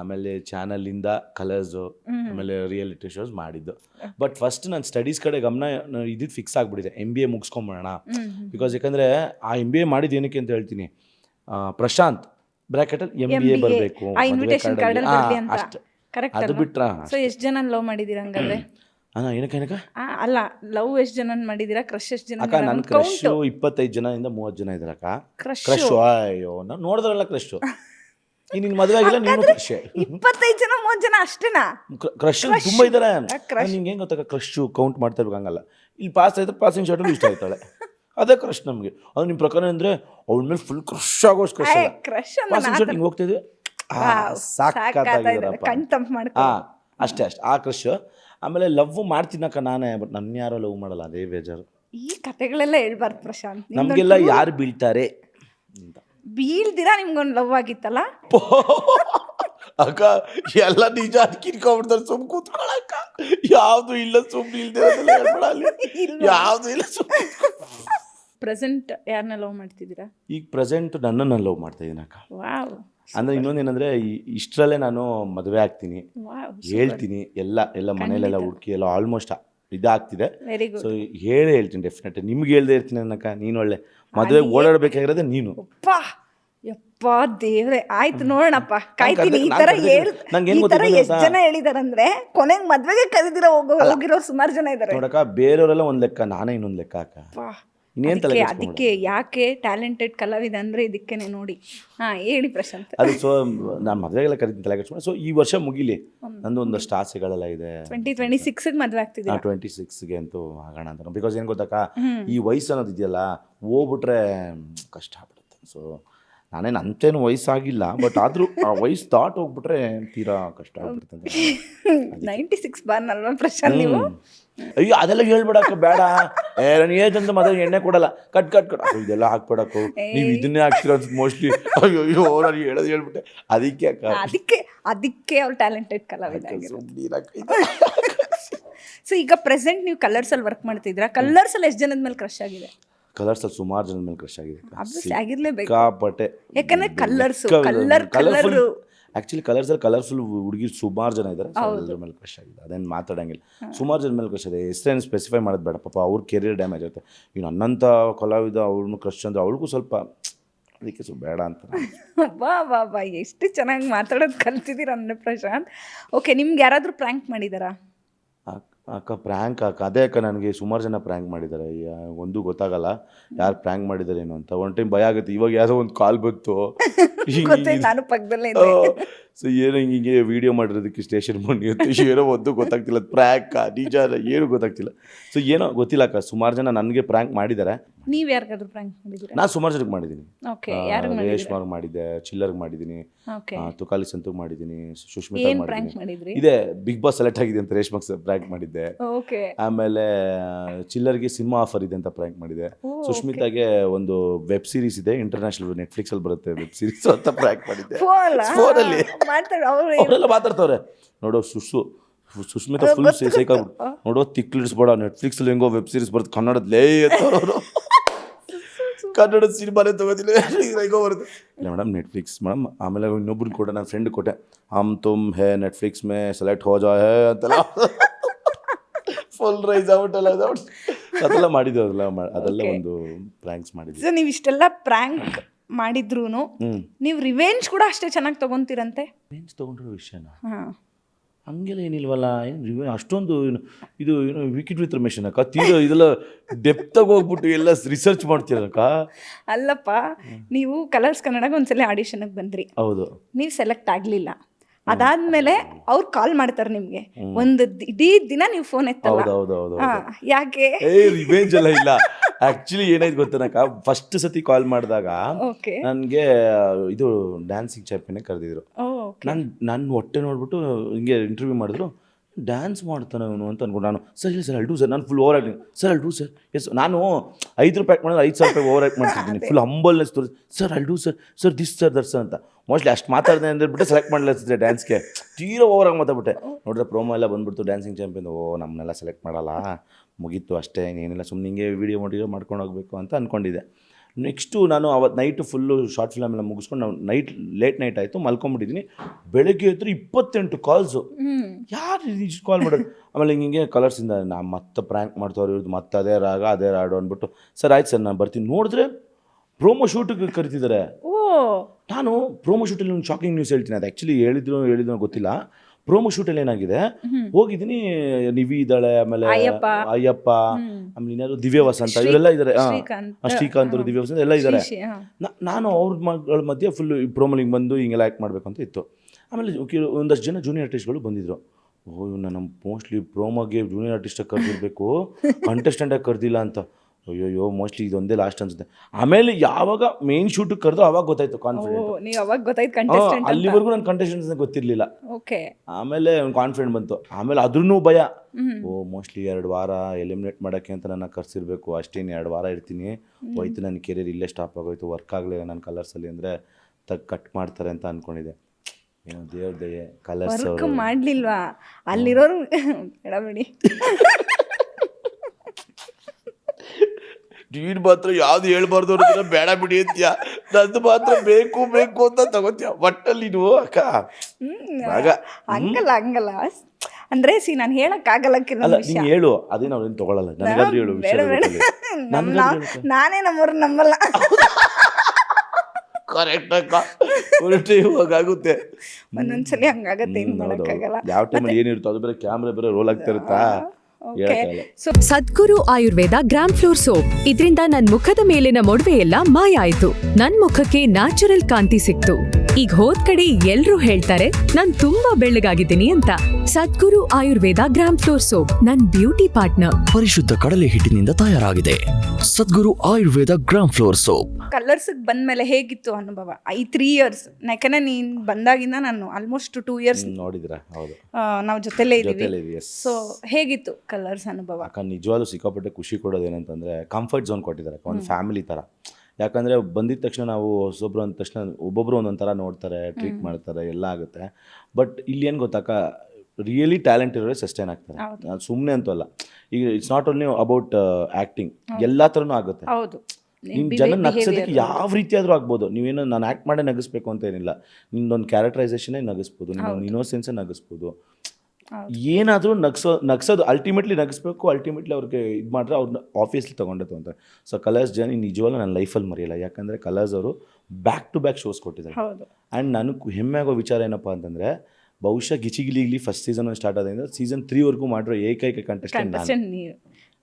A: ಆಮೇಲೆ ಚಾನಲಿಂದ ಇಂದ
B: ಕಲರ್ಸ್
A: ಆಮೇಲೆ ರಿಯಾಲಿಟಿ ಶೋಸ್ ಮಾಡಿದ್ದು. ಬಟ್ ಫಸ್ಟ್ ನಾನು ಸ್ಟಡೀಸ್ ಕಡೆ ಗಮನ ಇದ್ದಿದ್ದು ಫಿಕ್ಸ್ ಆಗಿಬಿಟ್ಟಿದೆ. ಎಂ ಬಿ ಎ ಮುಗಿಸ್ಕೊಂಬಿಡೋಣ ಬಿಕಾಸ್ ಯಾಕಂದ್ರೆ ಆ ಎಂ ಬಿ ಎ ಮಾಡಿದ್ದು ಏನಕ್ಕೆ ಅಂತ ಹೇಳ್ತೀನಿ. ಪ್ರಶಾಂತ್ ಬ್ರ್ಯಾಕೆಟಲ್ಲಿ ಎಂ ಬಿ ಎ. ಬರಬೇಕು ಅಷ್ಟೇ.
B: ಕರೆಕ್ಟ್
A: ಅದು ಬಿಟ್ರ?
B: ಸೊ ಎಷ್ಟು ಜನ ಲವ್ ಮಾಡಿದೀರ ಹಂಗಾದ್ರೆ?
A: ಅಣ್ಣ ಏನಕ್ಕೆ ಏನಕ್ಕ?
B: ಆ, ಅಲ್ಲ ಲವ್ ಎಷ್ಟು ಜನ ಮಾಡಿದೀರ ಕ್ರಶ್ ಎಷ್ಟು ಜನ
A: ಅಕ್ಕ ನನ್ನ ಕ್ರಶು ಇಪ್ಪತ್ತೈದು ಜನದಿಂದ ಮೂವತ್ತು ಜನ ಇದ್ದಾರೆ ಅಕ್ಕ
B: ಕ್ರಶ್
A: ಕ್ರಶ್ ಅಯ್ಯೋ ನಾನು ನೋಡಿದ್ರಲ್ಲ ಕ್ರಶ್ ಈ ನಿನ್ನ ಮದುವೆ ಆಗಿಲ್ಲ ನೀನು ಕ್ರಶ್
B: ಇಪ್ಪತ್ತೈದು ಜನ ಮೂವತ್ತು ಜನ ಅಷ್ಟೇನಾ?
A: ಕ್ರಶ್ ತುಂಬಾ ಇದ್ದಾರೆ
B: crush.
A: ನಿಂಗೆ ಹೆಂಗೆ ಗೊತ್ತಾಗ ಕ್ರಶ್ ಕೌಂಟ್ ಮಾಡ್ತಾ ಇರ್ಬೇಕು ಹಂಗಲ್ಲ ಇಲ್ಲಿ ಪಾಸ್ ಆಯ್ತು ಪಾಸಿಂಗ್ ಶಾರ್ಟಲ್ಲಿ ಇಷ್ಟ ಆಯ್ತಾಳೆ. ಅದೇ ಕ್ರಶ್ ನಮಗೆ. ಅದು ನಿಮ್ಮ ಪ್ರಕಾರ ಅಂದ್ರೆ ಅವಳ ಮೇಲೆ ಫುಲ್ ಕ್ರಶ್ ಆಗೋಷ್ಟು ಕ್ರಶ್
B: ಕ್ರಶ್
A: ಪಾಸಿಂಗ್ ಶಾರ್ಟ್ ಹಿಂಗೆ ಹೋಗ್ತಾ ಇದ್ವಿ ಸಾಕಾಗಿದ್ದಾರಪ್ಪ
B: ಕಣ್ ತಂಪ್ ಮಾಡ್ಕೊ
A: ಹಾಂ ಅಷ್ಟೇ ಅಷ್ಟೇ. ಆ ಕ್ರಶ್ ಆಮೇಲೆ ಲವ್ ಮಾಡ್ತೀನಕ್ಕ ನಾನೇ ಬಟ್ ನನ್ನ ಯಾರೋ ಲವ್ ಮಾಡಲ್ಲ ಅದೇ ಬೇಜಾರು.
B: ಈ ಕತೆಗಳೆಲ್ಲ ಹೇಳ್ಬಾರ್ದು ಪ್ರಶಾಂತ್. ನಮ್ಗೆಲ್ಲ
A: ನಮಗೆಲ್ಲ ಯಾರು ಬೀಳ್ತಾರೆ? ಅಂತ.
B: ಬೀಳ್ದಿರಾ ನಿಮ್ಗೊಂದು ಲವ್ ಆಗಿತ್ತಲ್ಲ?
A: ಅಕ್ಕ ಎಲ್ಲ ನಿಜ ಕಿರ್ಕೊಂಡ್ಬಿಡ್ತಾರೆ. ಸುಮ್ ಕೂತ್ಕೊಳಕ್ಕ. ಯಾವ್ದು ಇಲ್ಲ ಸುಮ್ ಇಲ್ದೆ ಹೇಳ್ಬೇಡ ಅಲ್ಲಿ
B: ಇಲ್ವಾ?
A: ಯಾವ್ದು ಇಲ್ಲ ಸುಮ್ಮನೆ
B: ಪ್ರೆಸೆಂಟ್ ಯಾರನ್ನ ಲವ್ ಮಾಡ್ತಿದ್ದೀರಾ?
A: ಈಗ ಪ್ರೆಸೆಂಟ್ ನನ್ನನ್ನು ಲವ್ ಮಾಡ್ತಾ ಇದ್ದೀನಕ್ಕ
B: ವಾವ್.
A: ಅಂದರೆ ಇನ್ನೊಂದೇನೆಂದರೆ ಇಷ್ಟರಲ್ಲೇ ನಾನು ಮದುವೆ ಆಗ್ತೀನಿ. ಹೇಳ್ತೀನಿ ಎಲ್ಲ ಎಲ್ಲ ಮನೇಲೆಲ್ಲ ಹುಡುಕಿ ಎಲ್ಲ ಆಲ್ಮೋಸ್ಟ್ ಇದಾಗ್ತಿದೆ. ಸೊ ಹೇಳೇ ಹೇಳ್ತೀನಿ ಡೆಫಿನೆಟ್ ನಿಮ್ಗೆ ಹೇಳ್ದೆ ಇರ್ತೀನಿ ಅನ್ನಕ ನೀನು ಒಳ್ಳೆ. ಮದುವೆ ಓಡಾಡಬೇಕಾಗಿರೋದೆ ನೀನು.
B: ಯಪ್ಪ ಯಪ್ಪ ದೇವ್ರೆ. ಆಯ್ತು ನೋಡೋಣಪ್ಪ. ಕಾಯ್ತೀನಿ. ಈ ತರ. ಹೇಳ್
A: ನಂಗ್
B: ಈ ತರ ಎಷ್ಟ್ ಜನ ಹೇಳಿದಾರಂದ್ರೆ ಕೊನೆಗೆ ಮದ್ವೆಗೆ ಕರೆದಿರೋ ಹೋಗೋ ಹೋಗಿರೋ ಸುಮಾರು ಜನ ಇದ್ದಾರೆ
A: ನೋಡಕ್ಕ ಬೇರೆಯವರೆಲ್ಲ ಒಂದು ಲೆಕ್ಕ ನಾನೇ ಇನ್ನೊಂದು ಲೆಕ್ಕ ಅಕ್ಕ. ಇನ್ನೇನ್
B: ಅದಕ್ಕೆ ಯಾಕೆ ಟ್ಯಾಲೆಂಟೆಡ್ ಕಲಾವಿದ ಅಂದ್ರೆ ಇದಕ್ಕೇನೆ ನೋಡಿ. ಹಾ ಹೇಳಿ ಪ್ರಶಾಂತ್.
A: ಅದು ಸೊ ನಾನು ಮದುವೆಗೆಲ್ಲ ಕರಿತೀನಿ ತಲೆ ಕೆಡ್ಸ್ಕೊಂಡು ಸೊ ಈ ವರ್ಷ ಮುಗಿಲಿ. ನಂದು ಒಂದಷ್ಟು ಆಸೆಗಳೆಲ್ಲ ಇದೆ.
B: ಟ್ವೆಂಟಿ ಟ್ವೆಂಟಿ ಸಿಕ್ಸ್ ಮದ್ವೆ ಆಗ್ತಿದೆ
A: ಟ್ವೆಂಟಿ ಸಿಕ್ಸ್ಗೆ ಅಂತೂ ಆಗೋಣ ಅಂತ. ಬಿಕಾಸ್ ಏನು ಗೊತ್ತಕ್ಕ ಈ ವಯಸ್ಸು ಅನ್ನೋದು ಇದೆಯಲ್ಲ ಹೋಗ್ಬಿಟ್ರೆ ಕಷ್ಟ ಆಗ್ಬಿಡುತ್ತೆ. ಸೊ ನಾನೇನು ಅಂತೇನು ವಯಸ್ಸಾಗಿಲ್ಲ ಬಟ್ ಆದರೂ ಆ ವಯಸ್ಸು ದಾಟ್ ಹೋಗ್ಬಿಟ್ರೆ ತೀರಾ ಕಷ್ಟ ಆಗ್ಬಿಡುತ್ತೆ
B: ನೈಂಟಿ ಸಿಕ್ಸ್ ಬಾರ್ನ್ ಅಲ್ವಾ ಪ್ರಶಾಂತ್ ನೀವು?
A: ಅಯ್ಯೋ ಅದೆಲ್ಲ ಹೇಳ್ಬಿಡಕ್ಕ ಬೇಡ. ಏ ನಾನು ಏಜ್ ಅಂತ ಮದುವೆ ಎಣ್ಣೆ ಕೊಡಲ್ಲ. Cut cut cut. ಅಯ್ಯೋ, ಇದೆಲ್ಲ ಹಾಕ್ಬೇಡಕ್ಕ ನೀವು ಇದನ್ನೇ ಹಾಕ್ತೀರ ಮೋಸ್ಟ್ಲಿ ಅಯ್ಯೋ ಅಯ್ಯೋ ನಾನು ಹೇಳೋದು ಹೇಳ್ಬಿಟ್ಟೆ. ಅದಕ್ಕೆ ಅಕ್ಕ
B: ಅದಕ್ಕೆ ಅದಕ್ಕೆ ಅವ್ರು ಟ್ಯಾಲೆಂಟೆಡ್ ಕಲಾವಿದ. ಸೊ ಈಗ ಪ್ರೆಸೆಂಟ್ ನೀವು ಕಲರ್ಸ್ ಅಲ್ಲಿ ವರ್ಕ್ ಮಾಡ್ತಿದ್ರ ಕಲರ್ಸ್ ಅಲ್ಲಿ ಎಷ್ಟು ಜನದ ಮೇಲೆ ಕ್ರಶ್ ಆಗಿದೆ?
A: ಕಲರ್ಸ್ ಅಲ್ಲಿ ಸುಮಾರು ಜನದ ಮೇಲೆ ಕ್ರಶ್ ಆಗಿದೆ.
B: ಆಗಿರ್ಲೇಬೇಕು.
A: ಸಿಕ್ಕಾಪಟ್ಟೆ.
B: ಯಾಕಂದ್ರೆ Colors colour colour
A: actually Colors ಅಲ್ಲಿ ಕಲರ್ಫುಲ್ ಹುಡುಗಿ ಸುಮಾರು ಜನ ಇದ್ದಾರೆ ಅದ್ರ ಮೇಲೆ ಕ್ರಶ್ ಆಗಿದೆ ಅದೇನು ಮಾತಾಡಂಗಿಲ್ಲ. ಸುಮಾರು ಜನ ಮೇಲೆ ಕ್ರಶ್ ಇದೆ. ಹೆಸರೇನು ಸ್ಪೆಸಿಫೈ ಮಾಡೋದು ಬೇಡ. ಪಾಪ ಅವ್ರ ಕೆರಿಯರ್ ಡ್ಯಾಮೇಜ್ ಆಗುತ್ತೆ. ಇನ್ನು ನನ್ನಂಥ ಕಲಾವಿದ ಅವ್ರನ್ನು ಕ್ರಶ್ ಅಂದ್ರೆ ಅವಳಿಗೂ ಸ್ವಲ್ಪ ಅದಕ್ಕೆ ಸ್ವಲ್ಪ ಬೇಡ ಅಂತ
B: ಬಾ ಬಾ ಬಾ ಎಷ್ಟು ಚೆನ್ನಾಗಿ ಮಾತಾಡೋದು ಕಲ್ತಿದ್ದೀರ ಅನ್ನ ಪ್ರಶಾಂತ್. ಓಕೆ ನಿಮ್ಗೆ ಯಾರಾದರೂ ಪ್ರ್ಯಾಂಕ್ ಮಾಡಿದಾರಾ?
A: ಅಕ್ಕ ಪ್ರ್ಯಾಂಕ್ ಅಕ್ಕ ಅದೇ ಅಕ್ಕ ನನಗೆ ಸುಮಾರು ಜನ ಪ್ರ್ಯಾಂಕ್ ಮಾಡಿದ್ದಾರೆ. ಒಂದು ಗೊತ್ತಾಗಲ್ಲ. ಯಾರು ಪ್ರ್ಯಾಂಕ್ ಮಾಡಿದ್ದಾರೆ ಏನು ಅಂತ. ಒನ್ ಟೈಮ್ ಭಯ ಆಗುತ್ತೆ. ಇವಾಗ ಯಾವುದೋ ಒಂದು ಕಾಲ್ ಬಂತು.
B: ನಾನು ಪಕ್ಕದಲ್ಲೇ
A: ಸೊ ಏನೋ ಹಿಂಗೆ ವಿಡಿಯೋ ಮಾಡಿರೋದಕ್ಕೆ ಸ್ಟೇಷನ್ ಬನ್ನಿ ಅಂತ ಏನೋ ಒಂದು ಗೊತ್ತಾಗ್ತಿಲ್ಲ. ಪ್ರ್ಯಾಂಕ ನಿಜ ಏನು ಗೊತ್ತಾಗ್ತಿಲ್ಲ. ಸೊ ಏನೋ ಗೊತ್ತಿಲ್ಲ ಅಕ್ಕ. ಸುಮಾರು ಜನ ನನಗೆ ಪ್ರ್ಯಾಂಕ್ ಮಾಡಿದ್ದಾರೆ.
B: ನೀವ್ ಯಾರಿಗಾದ್ರೂ ಪ್ರ್ಯಾಂಕ್ ಮಾಡಿದ್ದೀರಾ?
A: ನಾನು ಸುಮಾರು ಜನಕ್ಕೆ ಮಾಡಿದ್ದೀನಿ
B: ಓಕೆ ಯಾರು ಮಾಡಿದ್ದೀರಾ?
A: ರೇಷ್ಮಾರ್ಗ್ ಮಾಡಿದ್ದೆ ಚಿಲ್ಲರ್ಗೆ ಮಾಡಿದ್ದೀನಿ
B: ಓಕೆ
A: ತುಕಾಲಿ ಸಂತು ಮಾಡಿದ್ದೀನಿ ಸುಷ್ಮಿತಾ
B: ಏನ್ ಪ್ರ್ಯಾಂಕ್
A: ಮಾಡಿದ್ದೀನಿ
B: ಮಾಡಿದ್ರಿ?
A: ಇದೆ ಬಿಗ್ ಬಾಸ್ ಸೆಲೆಕ್ಟ್ ಆಗಿದೆ ಅಂತ ರೇಷ್ಮಾಗ್ ಪ್ರ್ಯಾಂಕ್ ಮಾಡಿದ್ದೆ.
B: ಓಕೆ
A: ಆಮೇಲೆ ಚಿಲ್ಲರ್ಗೆ ಸಿನಿಮಾ ಆಫರ್ ಇದೆ ಅಂತ ಪ್ರ್ಯಾಂಕ್ ಮಾಡಿದೆ. ಸುಷ್ಮಿತಾಗೆ ಒಂದು ವೆಬ್ ಸೀರೀಸ್ ಇದೆ ಇಂಟರ್ನ್ಯಾಷನಲ್ ನೆಟ್ಫ್ಲಿಕ್ಸ್ ಅಲ್ಲಿ ಬರುತ್ತೆ ವೆಬ್ ಸೀರೀಸ್ ಅಂತ ಪ್ರ್ಯಾಂಕ್ ಮಾಡಿದ್ದೆ. ಫೋನ್ ಅಲ್ಲಿ. ಅವರೆಲ್ಲ ಮಾತಾಡ್ತವ್ರೆ. ನೋಡೋ ಸುಸು ಸುಷ್ಮಿತಾ ಫುಲ್ ಸೈಕಾಗ್ಬಿಟ್ಟು ನೋಡೋ ತಿಕ್ಲಿಡಿಸ್ಬೇಡ ನೆಟ್ಫ್ಲಿಕ್ಸ್ ಅಲ್ಲಿ ಹೆಂಗೋ ವೆಬ್ ಸೀರೀಸ್ ಬರುತ್ತೆ ಕನ್ನಡದ ಲೇ ಅವರು. ಕನ್ನಡದ ಸಿನಿಮಾನೇ ತಗೋದಿಲ್ಲ ಹೆಂಗೋ ಬರುತ್ತೆ. ಇಲ್ಲ ಮೇಡಮ್ ನೆಟ್ಫ್ಲಿಕ್ಸ್ ಮೇಡಮ್ ಆಮೇಲೆ ಇನ್ನೊಬ್ರು ಕೊಟ್ಟೆ ನನ್ನ ಫ್ರೆಂಡ್ ಕೊಟ್ಟೆ. ಹಮ್ ತುಮ್ ಹೇ ನೆಟ್ಫ್ಲಿಕ್ಸ್ ಮೇ ಸೆಲೆಕ್ಟ್ ಹೋ ಜಾ ಹೇ ಅಂತೆಲ್ಲ. ಫುಲ್ ರೈಸ್ ಔಟ್ ಅದೆಲ್ಲ ಔಟ್ ಅದೆಲ್ಲ ಮಾಡಿದ್ದು ಅದೆಲ್ಲ
B: ಅದೆಲ್ಲ
A: ಒಂದು ಪ್ರ್ಯಾಂಕ್ಸ್ ಮಾಡಿದ್ವಿ.
B: ಸರ್ ನೀವು ಇಷ್ಟೆಲ್ಲ ಪ್ರ್ಯಾಂಕ್ ಮಾಡಿದ್ರು ನೀವು ರಿವೆಂಜ್ ಕೂಡ ಅಷ್ಟೇ ಚೆನ್ನಾಗಿ ತಗೊಂತೀರಂತೆ?
A: ರಿವೆಂಜ್ ತೊಗೊಂಡಿರೋ ವಿಷಯನ?
B: ಹಾಂ.
A: ಹಂಗೆಲ್ಲ ಏನಿಲ್ವಲ್ಲ ಏನು ಅಷ್ಟೊಂದು ಏನು ಇದು ಏನು ವಿಕಿಟ್ ವಿತ್ ರಮೇಶನ್ ಅಕ್ಕ ತೀರಾ ಇದೆಲ್ಲ ಡೆಪ್ತಾಗಿ ಹೋಗ್ಬಿಟ್ಟು ಎಲ್ಲ ರಿಸರ್ಚ್ ಮಾಡ್ತೀರಕ್ಕ
B: ಅಲ್ಲಪ್ಪ ನೀವು ಕಲರ್ಸ್ ಕನ್ನಡಗೆ ಒಂದ್ಸಲ ಆಡಿಷನ್ಗೆ ಬಂದ್ರಿ.
A: ಹೌದು.
B: ನೀವು ಸೆಲೆಕ್ಟ್ ಆಗಲಿಲ್ಲ. ಅದಾದ್ಮೇಲೆ ಅವ್ರು ಕಾಲ್ ಮಾಡ್ತಾರೆ ನಿಮ್ಗೆ. ಒಂದು ಇಡೀ ದಿನ ನೀವು ಫೋನ್ ಎತ್ತಲ್ಲ.
A: ಹೌದು ಹೌದು ಹೌದು
B: ಹಾ, ಯಾಕೆ?
A: ಏ ರಿವೆಂಜ್ ಎಲ್ಲ ಇಲ್ಲ. ಆಕ್ಚುಲಿ ಏನಾಯ್ತು ಗೊತ್ತನಕ ಫಸ್ಟ್ ಸತಿ ಕಾಲ್ ಮಾಡಿದಾಗ
B: ಓಕೆ
A: ನನಗೆ ಇದು ಡ್ಯಾನ್ಸಿಂಗ್ ಚಾಂಪಿಯನ್ ಕರೆದಿದ್ರು.
B: ನನ್
A: ನಾನು ನನ್ನ ಹೊಟ್ಟೆ ನೋಡ್ಬಿಟ್ಟು ಹಿಂಗೆ ಇಂಟರ್ವ್ಯೂ ಮಾಡಿದ್ರು. ಡ್ಯಾನ್ಸ್ ಮಾಡ್ತಾನೆ ಅವನು ಅಂತ ಅನ್ಕೊಂಡು ನಾನು. ಸರ್ ಇಲ್ಲ ಸರ್ ಅಲ್ಡು ಸರ್ ನಾನು ಫುಲ್ ಓವರ್ ಆ್ಯಕ್ಟಿಂಗ್ ಸರ್ ಅಲ್ಡು ಸರ್ ಎಸ್ ನಾನು ಐದು ರೂಪಾಯಿ ಮಾಡಿದ್ರೆ ಐದು ಸಾವಿರ ರೂಪಾಯಿ ಓವರ್ ಆ್ಯಕ್ಟ್ ಮಾಡ್ತಿದ್ದೀನಿ. ಫುಲ್ ಹಂಬಲ್ನೆಸ್ ತೋರಿಸಿ. ಸರ್ ಅಲ್ಡು ಸರ್ ಸರ್ ದಿಸ್ ಸರ್ ದರ್ಸ್ ಅಂತ. ಮೋಸ್ಟ್ಲಿ ಅಷ್ಟು ಮಾತಾಡಿದೆ ಅಂದ್ಬಿಟ್ಟು ಸೆಲೆಕ್ಟ್ ಮಾಡಲಿಸ್ತಿದ್ದೆ ಡ್ಯಾನ್ಸ್ಗೆ ತೀರಾ ಓವರ್ ಆಗಿ ಮಾತಾಡ್ಬಿಟ್ಟೆ. ನೋಡಿದ್ರೆ ಪ್ರೋಮೋ ಎಲ್ಲ ಬಂದ್ಬಿಡ್ತು ಡ್ಯಾನ್ಸಿಂಗ್ ಚಾಂಪಿಯನ್ ಓ ನಮ್ಮನ್ನೆಲ್ಲ ಸೆಲೆಕ್ಟ್ ಮಾಡಲ್ಲ. ಮುಗೀತು ಅಷ್ಟೇ ಏನಿಲ್ಲ. ಸುಮ್ಮನೆ ಹಿಂಗೆ ವೀಡಿಯೋ ಮಾಡಿರೋ ಮಾಡ್ಕೊಂಡು ಹೋಗ್ಬೇಕು ಅಂತ ಅಂದ್ಕೊಂಡಿದ್ದೆ ನೆಕ್ಸ್ಟು ನಾನು ಅವತ್ತು ನೈಟು ಫುಲ್ಲು ಶಾರ್ಟ್ ಫಿಲಮ್ ಎಲ್ಲ ಮುಗಿಸ್ಕೊಂಡು ನಾವು ನೈಟ್ ಲೇಟ್ ನೈಟ್ ಆಯಿತು ಮಲ್ಕೊಂಬಿಟ್ಟಿದ್ದೀನಿ ಬೆಳಗ್ಗೆ ಹತ್ರ ಇಪ್ಪತ್ತೆಂಟು ಕಾಲ್ಸು. ಯಾರು ಇಷ್ಟು ಕಾಲ್ ಮಾಡೋದು? ಆಮೇಲೆ ಹಿಂಗೆ ಹಿಂಗೆ ಕಲರ್ಸಿಂದ ನಾ ಮತ್ತೆ ಪ್ರ್ಯಾಂಕ್ ಮಾಡ್ತವ್ರು ಇವ್ರದ್ದು ಮತ್ತೆ ಅದೇ ರಾಗ ಅದೇ ರಾಡು ಅಂದ್ಬಿಟ್ಟು ಸರ್ ಆಯ್ತು ಸರ್ ನಾನು ಬರ್ತೀನಿ. ನೋಡಿದ್ರೆ ಪ್ರೋಮೋ ಶೂಟಿಗೆ ಕರಿತಿದ್ದಾರೆ
B: ಓ.
A: ನಾನು ಪ್ರೋಮೋ ಶೂಟಲ್ಲಿ ಒಂದು ಶಾಕಿಂಗ್ ನ್ಯೂಸ್ ಹೇಳ್ತೀನಿ. ಅದು ಆ್ಯಕ್ಚುಲಿ ಹೇಳಿದ್ರು ಹೇಳಿದ್ರು ಗೊತ್ತಿಲ್ಲ. ಪ್ರೋಮೋ ಶೂಟಲ್ಲಿ ಏನಾಗಿದೆ? ಹೋಗಿದ್ದೀನಿ ನಿವಿ ಇದ್ದಾಳೆ ಆಮೇಲೆ
B: ಅಯ್ಯಪ್ಪ.
A: ಆಮೇಲೆ ಇನ್ಯಾರು ದಿವ್ಯ ವಸಂತ ಇವರೆಲ್ಲ ಇದ್ದಾರೆ
B: ಶ್ರೀಕಾಂತ್.
A: ಅವರು ದಿವ್ಯ ವಸಂತ ಎಲ್ಲ ಇದ್ದಾರೆ ನಾನು ಅವ್ರ ಮಗಳ ಮಧ್ಯೆ ಫುಲ್ ಪ್ರೋಮೋಲಿಗೆ ಬಂದು ಹಿಂಗೆಲ್ಲ ಆ್ಯಕ್ಟ್ ಮಾಡಬೇಕು ಅಂತ ಇತ್ತು. ಆಮೇಲೆ ಒಂದಷ್ಟು ಜನ ಜೂನಿಯರ್ ಆರ್ಟಿಸ್ಟ್ಗಳು ಬಂದಿದ್ರು. ಓ ಇವ್ನ ನಮ್ಮ ಮೋಸ್ಟ್ಲಿ ಪ್ರೋಮೋಗೆ ಜೂನಿಯರ್ ಆರ್ಟಿಸ್ಟಾಗಿ ಕರೆದಿರಬೇಕು ಕಂಟೆಸ್ಟೆಂಟಾಗಿ ಕರೆದಿಲ್ಲ ಅಂತ. ಅಯ್ಯೋಯ್ಯೋ ಮೋಸ್ಟ್ಲಿ ಇದೊಂದೇ ಲಾಸ್ಟ್ ಅನ್ಸುತ್ತೆ. ಆಮೇಲೆ ಯಾವಾಗ ಮೇನ್ ಶೂಟಿಗೆ ಕರೆದು ಅವಾಗ ಗೊತ್ತಾಯ್ತು ಕಾನ್ಫಿಡೆಂಟ್
B: ನೀವು ಅವಾಗ ಗೊತ್ತಾಯ್ತು ಕಂಟೆಸ್ಟೆಂಟ್
A: ಅಲ್ಲಿವರೆಗೂ ನನ್ನ ಕಂಟೆಸ್ಟೆಂಟ್ಸ್ ಗೊತ್ತಿರಲಿಲ್ಲ.
B: ಓಕೆ
A: ಆಮೇಲೆ ಕಾನ್ಫಿಡೆಂಟ್ ಬಂತು. ಆಮೇಲೆ ಅದ್ರೂ ಭಯ. ಓ ಮೋಸ್ಟ್ಲಿ ಎರಡು ವಾರ ಎಲಿಮಿನೇಟ್ ಮಾಡೋಕ್ಕೆ ಅಂತ ನನ್ನ ಕರ್ಸಿರ್ಬೇಕು. ಅಷ್ಟೇನು ಎರಡು ವಾರ ಇರ್ತೀನಿ. ಹೋಯ್ತು ನನ್ನ ಕೆರಿಯರ್ ಇಲ್ಲೇ ಸ್ಟಾಪ್ ಆಗೋಯ್ತು. ವರ್ಕ್ ಆಗಲಿಲ್ಲ ನನ್ನ ಕಲರ್ಸಲ್ಲಿ ಅಂದರೆ ತಗ್ ಕಟ್ ಮಾಡ್ತಾರೆ ಅಂತ ಅಂದ್ಕೊಂಡಿದ್ದೆ ಏನೋ ದೇವ್ರ ದಯೆ ಕಲರ್ಸ್
B: ಮಾಡ್ಲಿಲ್ವಾ? ಅಲ್ಲಿರೋರು ಬೇಡ ಬಿಡಿ.
A: ನೀನು ಮಾತ್ರ ಯಾವ್ದು ಹೇಳ್ಬಾರ್ದು ಅನ್ನೋದನ್ನ ಬೇಡ ಬಿಡಿ ಅಂತೀಯ? ನಂದು ಮಾತ್ರ ಬೇಕು ಬೇಕು ಅಂತ ತಗೋತೀಯ? ಒಟ್ಟಲ್ಲಿ ನೀವು ಅಕ್ಕ?
B: ಹ್ಮ್.
A: ಆಗ
B: ಹಂಗಲ್ಲ ಹಂಗಲ್ಲ. ಅಂದ್ರೆ ಸಿ ನಾನು ಹೇಳಕ್ಕಾಗಲ್ಲ
A: ಆಗಲ್ಲ
B: ಕೆಲವೊಂದು
A: ನೀನು ಹೇಳು. ಅದೇ ಅವ್ರೇನು ತಗೊಳಲ್ಲ. ನನಗಾದ್ರೂ ಹೇಳು
B: ನಾನೇ ನಮ್ಮವ್ರ ನಂಬಲ್ಲ.
A: ಕರೆಕ್ಟ್ ಅಕ್ಕ. ಹೊರಟು ಇವಾಗುತ್ತೆ
B: ಒಂದೊಂದ್ಸಲಿ ಹಂಗಾಗತ್ತೆ ಏನ್ ಮಾಡಕ್ಕಾಗಲ್ಲ.
A: ಯಾವ ಟೈಮಲ್ಲಿ ಏನಿರುತ್ತೋ ಅದು ಬೇರೆ ಕ್ಯಾಮ್ರಾ ಬೇರೆ ರೋಲ್ ಆಗ್ತಾ ಇರುತ್ತಾ? ಹೇಳಕ್ಕಾಗಲ್ಲ
B: so
C: Sadguru Ayurveda gram flour soap. ಇದರಿಂದ ನನ್ನ ಮುಖದ ಮೇಲಿನ ಮೊಡವೆ ಎಲ್ಲ ಮಾಯ ಆಯ್ತು ನನ್ ಮುಖಕ್ಕೆ ನ್ಯಾಚುರಲ್ ಕಾಂತಿ ಸಿಕ್ತು. ಈಗ ಹೋದ್ ಕಡೆ ಎಲ್ರೂ ಹೇಳ್ತಾರೆ ನಾನ್ ತುಂಬಾ ಬೆಳ್ಳಗಾಗಿದ್ದೀನಿ ಅಂತ. Sadguru Ayurveda gram flour soap ನನ್ ಬ್ಯೂಟಿ ಪಾರ್ಟ್ನರ್.
D: ಪರಿಶುದ್ಧ ಕಡಲೆ ಹಿಟ್ಟಿನಿಂದ ತಯಾರಾಗಿದೆ. Sadguru Ayurveda gram flour soap.
B: Colors ಬಂದ್ಮೇಲೆ ಹೇಗಿತ್ತು ಅನುಭವ? I three years. ಯಾಕಂದ್ರೆ ನೀನ್ ಬಂದಾಗಿಂದ ನಾನು ಆಲ್ಮೋಸ್ಟ್ ಟೂ ಇಯರ್ಸ್
A: ನೋಡಿದ್ರ ಹೌದು.
B: ನಾವು ಜೊತೆಲೇ
A: ಜೊತೆಲೇ
B: ಇದೀವಿ
A: yes.
B: ಸೊ ಹೇಗಿತ್ತು ಕಲರ್ಸ್ ಅನುಭವ?
A: ನಿಜವಾಗ್ಲೂ ಸಿಕ್ಕಾಪಟ್ಟೆ ಖುಷಿ ಕೊಡೋದು ಏನಂತಂದ್ರೆ ಕಂಫರ್ಟ್ ಝೋನ್ ಕೊಟ್ಟಿದ್ದಾರೆ ಒಂದು ಫ್ಯಾಮಿಲಿ ಥರ. ಯಾಕಂದರೆ ಬಂದಿದ ತಕ್ಷಣ ನಾವು ಹೊಸೊಬ್ರು ಅಂದ ತಕ್ಷಣ ಒಬ್ಬೊಬ್ರು ಒಂದೊಂದು ಥರ ನೋಡ್ತಾರೆ ಟ್ರೀಟ್ ಮಾಡ್ತಾರೆ ಎಲ್ಲ ಆಗುತ್ತೆ. ಬಟ್ ಇಲ್ಲಿ ಏನು ಗೊತ್ತಾಕ ರಿಯಲಿ ಟ್ಯಾಲೆಂಟ್ ಇರೋರೆ ಸಸ್ಟೈನ್ ಆಗ್ತಾರೆ. ಸುಮ್ಮನೆ ಅಂತೂ ಅಲ್ಲ. ಈಗ it's not only about acting ಎಲ್ಲ ಥರನೂ ಆಗುತ್ತೆ.
B: ಹೌದು.
A: ನಿಮ್ಮ ಜನ ನಗ್ಸೋದಕ್ಕೆ ಯಾವ ರೀತಿ ಆದರೂ ಆಗ್ಬೋದು. ನೀವೇನು ನಾನು ಆ್ಯಕ್ಟ್ ಮಾಡೇ ನಗಿಸ್ಬೇಕು ಅಂತ ಏನಿಲ್ಲ. ನಿಮ್ದೊಂದು ಕ್ಯಾರೆಕ್ಟರೈಸೇಷನೇ ನಗಿಸ್ಬೋದು. ನಿಮ್ಮೊಂದು ಇನ್ನೋಸೆನ್ಸೇ ನಗಿಸ್ಬೋದು. ಏನಾದರೂ ನಗ್ಸೋ ನಗ್ಸೋದು ಅಲ್ಟಿಮೇಟ್ಲಿ ನಗಿಸ್ಬೇಕು ಅಲ್ಟಿಮೇಟ್ಲಿ ಅವ್ರಿಗೆ ಇದು ಮಾಡಿದ್ರೆ ಅವ್ರನ್ನ ಆಫೀಸ್ಲಿ ತೊಗೊಂಡೆ ಅಂತ. ಸೊ ಕಲರ್ಸ್ ಜರ್ನಿ ನಿಜವಾಗ್ಲೂ ನನ್ನ ಲೈಫಲ್ಲಿ ಮರೆಯಲ್ಲ. ಯಾಕಂದರೆ ಕಲರ್ಸ್ ಅವರು ಬ್ಯಾಕ್ ಟು ಬ್ಯಾಕ್ ಶೋಸ್ ಕೊಟ್ಟಿದ್ದಾರೆ. ಆ್ಯಂಡ್ ನನಗೆ ಹೆಮ್ಮೆ ಆಗೋ ವಿಚಾರ ಏನಪ್ಪ ಅಂತಂದರೆ ಬಹುಶಃ ಗಿಚಿಗಿಲಿಗ್ಲಿ ಫಸ್ಟ್ ಸೀಸನ್ ಸ್ಟಾರ್ಟ್ ಆದ್ರಿಂದ ಸೀಸನ್ ತ್ರೀವರೆಗೂ ಮಾಡಿರೋ ಏಕೈಕ ಕಂಟೆಸ್ಟೆಂಟ್ ನಾನು.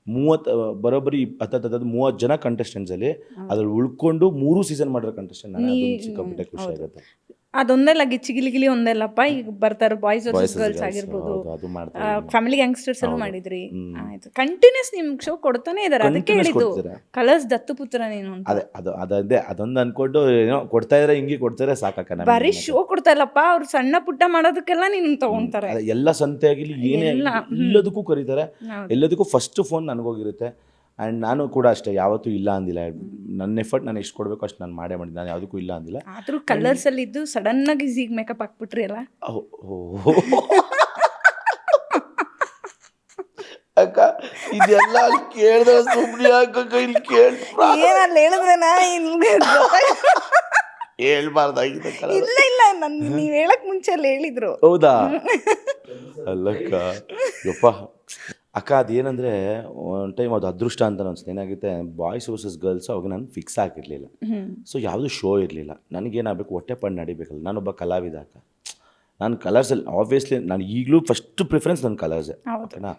A: ಮೂವತ್ತು ಬರೋಬ್ಬರಿ ಹತ್ತತ್ತು ಮೂವತ್ತು ಜನ ಕಂಟೆಸ್ಟೆಂಟ್ಸಲ್ಲಿ ಅದ್ರಲ್ಲಿ ಉಳ್ಕೊಂಡು ಮೂರು ಸೀಸನ್ ಮಾಡಿರೋ ಕಂಟೆಸ್ಟೆಂಟ್ ಸಿಕ್ಕಾಪಟ್ಟೆ ಖುಷಿ ಆಗುತ್ತೆ.
B: ಅದೊಂದೆಲ್ಲ ಗಿಚ್ಚಿ ಗಿಲಿ ಒಂದೆಲ್ಲಪ್ಪ. ಈಗ ಬರ್ತಾರೆ ಬಾಯ್ಸ್ ಗರ್ಲ್ಸ್ ಆಗಿರ್ಬೋದು. ಫ್ಯಾಮಿಲಿ ಗ್ಯಾಂಗ್ಸ್ಟರ್ಸ್ ಎಲ್ಲ ಮಾಡಿದ್ರಿ. ಆಯ್ತು. ಕಂಟಿನ್ಯೂಸ್ ನಿಮ್ ಶೋ ಕೊಡ್ತಾನೆ ಇದಾರೆ. ಅದಕ್ಕೆ ಹೇಳಿದ್ದು. ಕಲರ್ಸ್ ದತ್ತುಪುತ್ರ ನೀನು
A: ಅದೇ ಅದು ಅದೇ ಅದೊಂದು ಅನ್ಕೊಂಡು ಏನೋ ಕೊಡ್ತಾ ಇದ್ರೆ ಹಿಂಗೆ ಕೊಡ್ತಾರೆ ಸಾಕಾಕ ನಮ್ಗೆ.
B: ಬರೀ ಶೋ ಕೊಡ್ತಾ ಇಲ್ಲಪ್ಪ. ಅವ್ರು ಸಣ್ಣ ಪುಟ್ಟ ಮಾಡೋದಕ್ಕೆಲ್ಲ ನೀನು ತಗೊಂತಾರೆ.
A: ಎಲ್ಲ ಸಂತೆ ಆಗಿರ್ಲಿ ಏನೇ ಎಲ್ಲದಕ್ಕೂ ಕರೀತಾರೆ. ಎಲ್ಲದಕ್ಕೂ ಫಸ್ಟ್ ಫೋನ್ ನನಗೋಗಿರುತ್ತೆ. ಆ್ಯಂಡ್ ನಾನು ಕೂಡ ಅಷ್ಟೇ ಯಾವತ್ತೂ ಇಲ್ಲ ಅಂದಿಲ್ಲ. ನನ್ನ ಎಫರ್ಟ್ ನಾನು ಎಷ್ಟು ಕೊಡಬೇಕು ಅಷ್ಟು ನಾನು ಮಾಡೇ ಮಾಡಿದ್ದೆ. ನಾನು ಯಾವುದಕ್ಕೂ ಇಲ್ಲ ಅಂದಿಲ್ಲ.
B: ಆದರೂ ಕಲರ್ಸಲ್ಲಿ ಇದ್ದು ಸಡನ್ ಆಗಿ ಝೀಗ್ ಮೇಕಪ್ ಹಾಕ್ಬಿಟ್ರಿ ಅಲ್ಲ.
A: ಅಕ್ಕ ಇದೆಲ್ಲ ಅಲ್ಲಿ ಕೇಳಿದ್ರೆ ಸುಮ್ಮನೆ ಹಾಕಕ್ಕ ಇಲ್ಲಿ ಕೇಳಿ
B: ಏನಲ್ಲಿ ಹೇಳಿದ್ರೇನಾ
A: ಹೇಳ್ಬಾರ್ದಾಗಿದೆ ಕಣ.
B: ಇಲ್ಲ ಇಲ್ಲ ನನ್ನ ನೀವು ಹೇಳಕ್ ಮುಂಚೆ ಅಲ್ಲಿ ಹೇಳಿದ್ರು.
A: ಹೌದಾ? ಅಲ್ಲಕ್ಕ ಯಪ್ಪ. ಅಕ್ಕ ಅದೇನಂದ್ರೆ ಒನ್ ಟೈಮ್ ಅದು ಅದೃಷ್ಟ ಅಂತ ಅನ್ಸುತ್ತೆ ಏನಾಗುತ್ತೆ ಬಾಯ್ಸ್ ವರ್ಸಸ್ ಗರ್ಲ್ಸ್ ಅವಾಗ ನಾನು ಫಿಕ್ಸ್ ಆಗಿರಲಿಲ್ಲ. ಸೊ ಯಾವುದು ಶೋ ಇರಲಿಲ್ಲ. ನನಗೇನಾಗಬೇಕು ಹೊಟ್ಟೆ ಪಣ್ಣ ನಡಿಬೇಕಲ್ಲ. ನಾನೊಬ್ಬ ಕಲಾವಿದ ಅಕ್ಕ. ನಾನು ಕಲರ್ಸಲ್ಲಿ ಆಬ್ವಿಯಸ್ಲಿ ನಾನು ಈಗಲೂ ಫಸ್ಟ್ ಪ್ರಿಫರೆನ್ಸ್ ನನ್ನ ಕಲರ್ಸೇ. ಓಕೆನಾ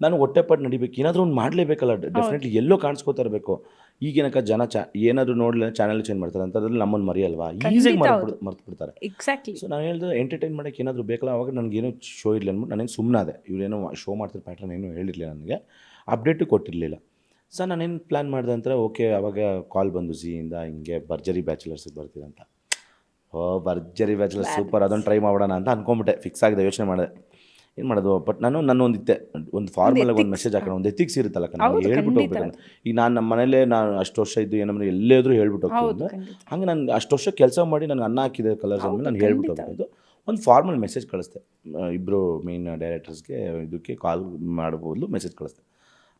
A: ನಾನು ಹೊಟ್ಟೆಪಾಟ್ ನಡಿಬೇಕು. ಏನಾದರೂ ಒಂದು ಮಾಡಲೇಬೇಕಲ್ಲ ಡೆಫಿನೆಟ್ಲಿ ಎಲ್ಲೋ ಕಾಣಿಸ್ಕೋತಾ ಇರಬೇಕು. ಈಗೇನಕ್ಕ ಜನ ಚಾ ಏನಾದರೂ ನೋಡಲಿಲ್ಲ ಚಾನಲ್ ಚೇಂಜ್ ಮಾಡ್ತಾರೆ ಅಂತದ್ರಲ್ಲಿ ನಮ್ಮನ್ನು ಮರೆಯಲ್ವಾ? ಈಸಿಯಾಗಿ ಮರ್ತು ಮರ್ತು ಬಿಡ್ತಾರೆ
B: ಎಕ್ಸಾಕ್ಟ್ಲಿ
A: ಸೊ ನಾನು ಹೇಳಿದ್ರೆ ಎಂಟರ್ಟೈನ್ ಮಾಡೋಕ್ಕೆ ಏನಾದರೂ ಬೇಕಲ್ಲ ಅವಾಗ ನನಗೇನೋ ಶೋ ಇರಲಿ ಅಂದ್ಬಿಟ್ಟು ನಾನೇನು ಸುಮ್ಮನಾದೆ ಇವರೇನೋ ಶೋ ಮಾಡ್ತಿರೋ ಪ್ಯಾಟ್ರನ್ ಏನೂ ಹೇಳಿರಲಿಲ್ಲ ನನಗೆ. ಅಪ್ಡೇಟು ಕೊಟ್ಟಿರಲಿಲ್ಲ. ಸೊ ನಾನೇನು ಪ್ಲ್ಯಾನ್ ಮಾಡಿದೆ ಅಂತ ಓಕೆ ಅವಾಗ ಕಾಲ್ ಬಂದು ಝೀಯಿಂದ ಹಿಂಗೆ ಭರ್ಜರಿ ಬ್ಯಾಚುಲರ್ಸಿಗೆ ಬರ್ತೀರಂತ ಓ ಭರ್ಜರಿ ಬ್ಯಾಚುಲರ್ಸ್ ಸೂಪರ್ ಅದನ್ನು ಟ್ರೈ ಮಾಡೋಣ ಅಂತ ಅನ್ಕೊಂಬಿಟ್ಟೆ. ಫಿಕ್ಸ್ ಆಗಿದೆ ಯೋಚನೆ ಮಾಡಿದೆ. ಏನು ಮಾಡೋದು? ಬಟ್ ನಾನು ನನ್ನ ಒಂದು ಇತ್ತೆ. ಒಂದು ಫಾರ್ಮಲ್ ಒಂದು ಮೆಸೇಜ್ ಹಾಕೋಣ. ಒಂದು ಎಥಿಕ್ಸ್ ಇರುತ್ತಲ್ಲ ಕಣ.
B: ಹೌದು,
A: ಹೇಳ್ಬಿಟ್ಟು ಹೋಗ್ಬೇಕು ಈಗ ನಾನು ನಮ್ಮ ಮನೇಲೆ ನಾನು ಅಷ್ಟು ವರ್ಷ ಇದ್ದು ಏನಂದ್ರೆ ಎಲ್ಲೇದ್ರೂ ಹೇಳ್ಬಿಟ್ಟು
B: ಹೌದು
A: ಹೋಗ್ತೀನಿ
B: ಖಂಡಿತ.
A: ಹಂಗೆ ನಾನು ಅಷ್ಟು ವರ್ಷ ಕೆಲಸ ಮಾಡಿ ನನಗೆ ಅನ್ನ ಹಾಕಿದ ಕಲರ್ಸ್ ಅಂದ್ರೆ ನಾನು ಹೇಳ್ಬಿಟ್ಟು ಹೋಗ್ಬೋದು. ಒಂದು ಫಾರ್ಮಲ್ ಮೆಸೇಜ್ ಕಳಿಸ್ದೆ. ಇಬ್ಬರು ಮೇನ್ ಡೈರೆಕ್ಟರ್ಸ್ಗೆ ಇದಕ್ಕೆ ಕಾಲ್ ಮಾಡ್ಬೋದು ಮೆಸೇಜ್ ಕಳಿಸ್ದೆ.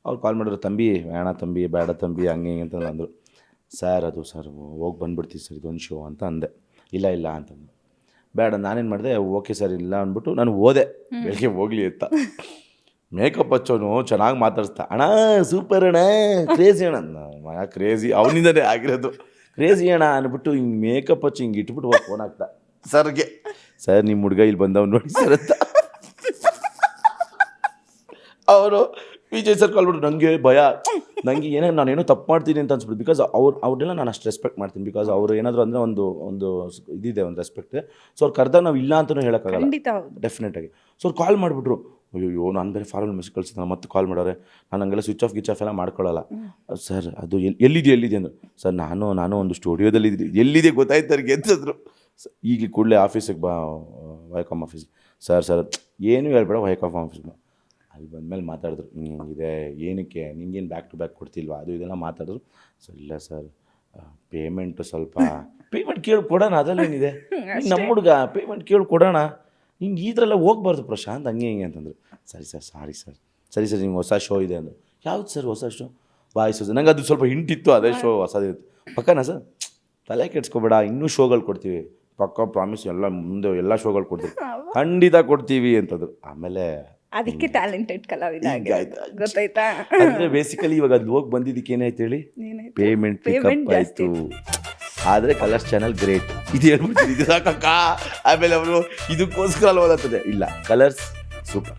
A: ಅವ್ರು ಕಾಲ್ ಮಾಡಿದ್ರು ತಂಬಿ ಬೇಡ ತಂಬಿ ಬೇಡ ತಂಬಿ ಹಂಗೆ ಹಿಂಗೆ ಅಂತ ಅಂದರು. ಸರ್ ಅದು ಸರ್ ಹೋಗಿ ಬಂದ್ಬಿಡ್ತೀವಿ ಸರ್ ಇದೊಂದು ಶೋ ಅಂತ ಅಂದೆ. ಇಲ್ಲ ಇಲ್ಲ ಅಂತಂದು ಬೇಡ ನಾನೇನು ಮಾಡಿದೆ ಓಕೆ ಸರ್ ಇಲ್ಲ ಅಂದ್ಬಿಟ್ಟು ನಾನು ಓದೆ ಬೆಳಿಗ್ಗೆ ಹೋಗ್ಲಿ ಅಂತ. ಮೇಕಪ್ ಹಚ್ಚೋನು ಚೆನ್ನಾಗಿ ಮಾತಾಡಿಸ್ತಾ ಅಣ್ಣ ಸೂಪರ್ ಅಣ್ಣ ಕ್ರೇಜಿ ಅಣ್ಣ. ಮಗ ಕ್ರೇಜಿ ಅವನಿಂದನೇ ಆಗಿರೋದು. ಕ್ರೇಜಿ ಅಣ್ಣ ಅಂದ್ಬಿಟ್ಟು ಹಿಂಗೆ ಮೇಕಪ್ ಹಚ್ಚಿ ಹಿಂಗೆ ಇಟ್ಬಿಟ್ಟು ಹೋಗಿ ಫೋನ್ ಹಾಕ್ತಾ. ಸರ್ಗೆ. ಸರ್ ನಿಮ್ಮ ಹುಡುಗ ಇಲ್ಲಿ ಬಂದವನು ನೋಡಿ ಸರ್ ಅಂತ. ಅವರು ವಿಜಯ್ ಸರ್ ಕಾಲ್ಬಿಟ್ಟು ನನಗೆ ಭಯ. ನನಗೆ ಏನೇ ಏನೋ ತಪ್ಪು ಮಾಡ್ತೀನಿ ಅಂತ ಅನ್ಸ್ಬಿಟ್ಟು ಬಿಕಾಸ್ ಅವ್ರು ಅವ್ರನ್ನೆಲ್ಲ ನಾನು ಅಷ್ಟು ರೆಸ್ಪೆಕ್ಟ್ ಮಾಡ್ತೀನಿ. ಬಿಕಾಸ್ ಅವ್ರು ಏನಾದರೂ ಅಂದರೆ ಒಂದು ಒಂದು ಇದಿದೆ ಒಂದು ರೆಸ್ಪೆಕ್ಟ್ ಸೊ ಅವ್ರು ಕರೆದಾಗ ನಾವು ಇಲ್ಲ ಅಂತಲೂ ಹೇಳೋಕ್ಕಾಗಲ್ಲ ಡೆಫಿನೆಟಾಗಿ ಸೊ ಅವ್ರು ಕಾಲ್ ಮಾಡಿಬಿಟ್ರು. ಅಯ್ಯೋ ನಾನು ಬೇರೆ ಫಾರ್ಮಲ್ ಮಿಸ್ ಕಳಿಸಿದ ಮತ್ತೆ ಕಾಲ್ ಮಾಡೋರೆ. ನಾನು ಹಂಗೆಲ್ಲ ಸ್ವಿಚ್ ಆಫ್ ಗಿಚ್ ಆಫ್ ಎಲ್ಲ ಮಾಡ್ಕೊಳ್ಳಲ್ಲ ಸರ್ ಅದು ಎಲ್ಲಿ ಎಲ್ಲಿದೆ ಎಲ್ಲಿದೆ ಅಂದರು. ಸರ್ ನಾನು ನಾನು ಒಂದು ಸ್ಟುಡಿಯೋದಲ್ಲಿ ಎಲ್ಲಿದೆ ಗೊತ್ತಾಯ್ತು ಅವ್ರಿಗೆ ಅಂತಂದರು. ಈಗ ಕೂಡಲೇ ಆಫೀಸಿಗೆ ಬಾ ವೈಕಾಮ್ ಆಫೀಸ್ ಸರ್ ಸರ್ ಏನೂ ಹೇಳ್ಬೇಡ ವೈಕಾಮ್ ಆಫೀಸ್ಗೆ ಅಲ್ಲಿ ಬಂದಮೇಲೆ ಮಾತಾಡಿದ್ರು ಇದೆ ಏನಕ್ಕೆ? ನಿಂಗೇನು ಬ್ಯಾಕ್ ಟು ಬ್ಯಾಕ್ ಕೊಡ್ತಿಲ್ವಾ? ಅದು ಇದೆಲ್ಲ ಮಾತಾಡಿದ್ರು. ಸೊ ಇಲ್ಲ ಸರ್ ಪೇಮೆಂಟು ಸ್ವಲ್ಪ ಪೇಮೆಂಟ್ ಕೇಳಿ ಕೊಡೋಣ ಅದರಲ್ಲೇನಿದೆ? ನಮ್ಮ ಹುಡುಗ ಪೇಮೆಂಟ್ ಕೇಳಿ ಕೊಡೋಣ. ಹಿಂಗೆ ಈ ಥರ ಎಲ್ಲ ಹೋಗ್ಬಾರ್ದು ಪ್ರಶಾಂತ್ ಹಂಗೆ ಹಿಂಗೆ ಅಂತಂದ್ರು. ಸರಿ ಸರ್ ಸಾರಿ ಸರ್ ಸರಿ ಸರ್ ನಿಮ್ಗೆ ಹೊಸ ಶೋ ಇದೆ ಅಂದರು. ಯಾವ್ದು ಸರ್ ಹೊಸ ಶೋ ವಾಯ್ಸ್ ನಂಗೆ ಅದು ಸ್ವಲ್ಪ ಹಿಂಟಿತ್ತು ಅದೇ ಶೋ ಹೊಸದಿತ್ತು ಪಕ್ಕನಾ ಸರ್ ತಲೆ ಕೆಡ್ಸ್ಕೊಬೇಡ ಇನ್ನೂ ಶೋಗಳು ಕೊಡ್ತೀವಿ. ಪಕ್ಕ ಪ್ರಾಮಿಸ್ ಎಲ್ಲ ಮುಂದೆ ಎಲ್ಲ ಶೋಗಳು ಕೊಡ್ತೀವಿ. ಖಂಡಿತ ಕೊಡ್ತೀವಿ ಅಂತಂದರು. ಆಮೇಲೆ
B: ಅದಕ್ಕೆ ಟ್ಯಾಲೆಂಟೆಡ್ ಕಲಾವಿದ. ಗೊತ್ತಾಯ್ತಾ?
A: ಅಂದ್ರೆ ಬೇಸಿಕಲಿ ಇವಾಗ ಅದು ಹೋಗಿ ಬಂದಿದ್ದಕ್ಕೆ ಏನಾಯ್ತು ಹೇಳಿ?
B: ಏನಾಯ್ತು?
A: ಪೇಮೆಂಟ್
B: Payment
A: ಪಿಕಪ್
B: ಜಾಸ್ತಿ.
A: ಆಯ್ತು. ಆದ್ರೆ ಕಲರ್ಸ್ ಚಾನಲ್ ಗ್ರೇಟ್ ಇದು ಹೇಳ್ಬಿಡ್ತೀನಿ. ಇದು ಸಾಕಕ್ಕ. ಆಮೇಲೆ ಅವರು ಇದಕ್ಕೋಸ್ಕರ ಅಲ್ವಾ ಓದತ್ತದೆ ಇಲ್ಲ ಕಲರ್ಸ್ ಸೂಪರ್